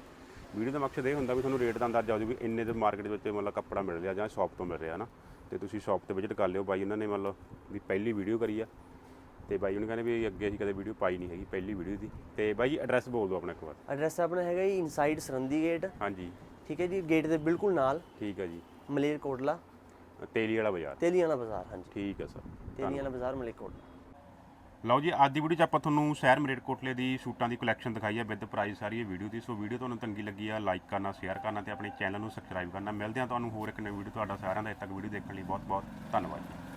ਵੀਡੀਓ ਦਾ ਮਕਸਦ ਇਹ ਹੁੰਦਾ ਵੀ ਤੁਹਾਨੂੰ ਰੇਟ ਦਾ ਅੰਦਾਜ਼ਾ ਹੋ ਜਾਵੇ ਵੀ ਇੰਨੇ ਦੇ ਮਾਰਕੀਟ ਵਿੱਚ ਮਤਲਬ ਕੱਪੜਾ ਮਿਲ ਰਿਹਾ ਜਾਂ ਸ਼ਾਪ ਤੋਂ ਮਿਲ ਰਿਹਾ ਨਾ ਤੇ ਤੁਸੀਂ ਸ਼ਾਪ ਤੇ ਵਿਜ਼ਿਟ ਕਰ ਲਿਓ। ਬਾਈ ਉਹਨਾਂ ਨੇ ਮਤਲਬ ਵੀ ਪਹਿਲੀ ਵੀਡੀਓ ਕਰੀ ਆ। ਤੇ ਬਾਈ ਉਹਨੇ ਕਹਿੰਦੇ ਵੀ ਅੱਗੇ ਅਸੀਂ ਕਦੇ ਵੀਡੀਓ ਪਾਈ ਨਹੀਂ ਹੈਗੀ ਪਹਿਲੀ ਵੀਡੀਓ ਦੀ। ਤੇ ਬਾਈ ਐਡਰੈਸ ਬੋਲ ਦਿਓ ਆਪਣਾ ਇੱਕ ਵਾਰ। ਐਡਰੈਸ ਆਪਣਾ ਹੈਗਾ ਜੀ ਇਨਸਾਈਡ ਸਰੰਦੀ ਗੇਟ ਹਾਂਜੀ। ਠੀਕ ਹੈ ਜੀ ਗੇਟ ਦੇ ਬਿਲਕੁਲ ਨਾਲ। ਠੀਕ ਹੈ ਜੀ। ਮਲੇਰ ਕੋਟਲਾ ਤੇਲੀ ਵਾਲਾ ਬਾਜ਼ਾਰ। ਤੇਲੀਆਣਾ ਬਾਜ਼ਾਰ ਹਾਂਜੀ। ਠੀਕ ਹੈ ਸਰ। ਤੇਲੀਆਣਾ ਬਾਜ਼ਾਰ ਮਲੇਰ ਕੋਟਲਾ ਲਓ ਜੀ, ਅੱਜ ਦੀ ਵੀਡੀਓ 'ਚ ਆਪਾਂ ਤੁਹਾਨੂੰ ਸ਼ਹਿਰ ਮਰੇਟਕੋਟਲੇ ਦੀ ਸੂਟਾਂ ਦੀ ਕਲੈਕਸ਼ਨ ਦਿਖਾਈ ਹੈ ਵਿਦ ਪ੍ਰਾਈਸ ਸਾਰੀ ਇਹ ਵੀਡੀਓ ਦੀ। ਸੋ ਵੀਡੀਓ ਤੁਹਾਨੂੰ ਚੰਗੀ ਲੱਗੀ ਆ ਲਾਈਕ ਕਰਨਾ ਸ਼ੇਅਰ ਕਰਨਾ ਤੇ ਆਪਣੇ ਚੈਨਲ ਨੂੰ ਸਬਸਕ੍ਰਾਈਬ ਕਰਨਾ। ਮਿਲਦੇ ਆ ਤੁਹਾਨੂੰ ਹੋਰ ਇੱਕ ਨਵੀਂ ਵੀਡੀਓ ਤੁਹਾਡਾ ਸਾਰਿਆਂ ਦਾ, ਇੱਥੇ ਤੱਕ ਵੀਡੀਓ ਦੇਖਣ ਲਈ ਬਹੁਤ ਬਹੁਤ ਧੰਨਵਾਦ ਜੀ।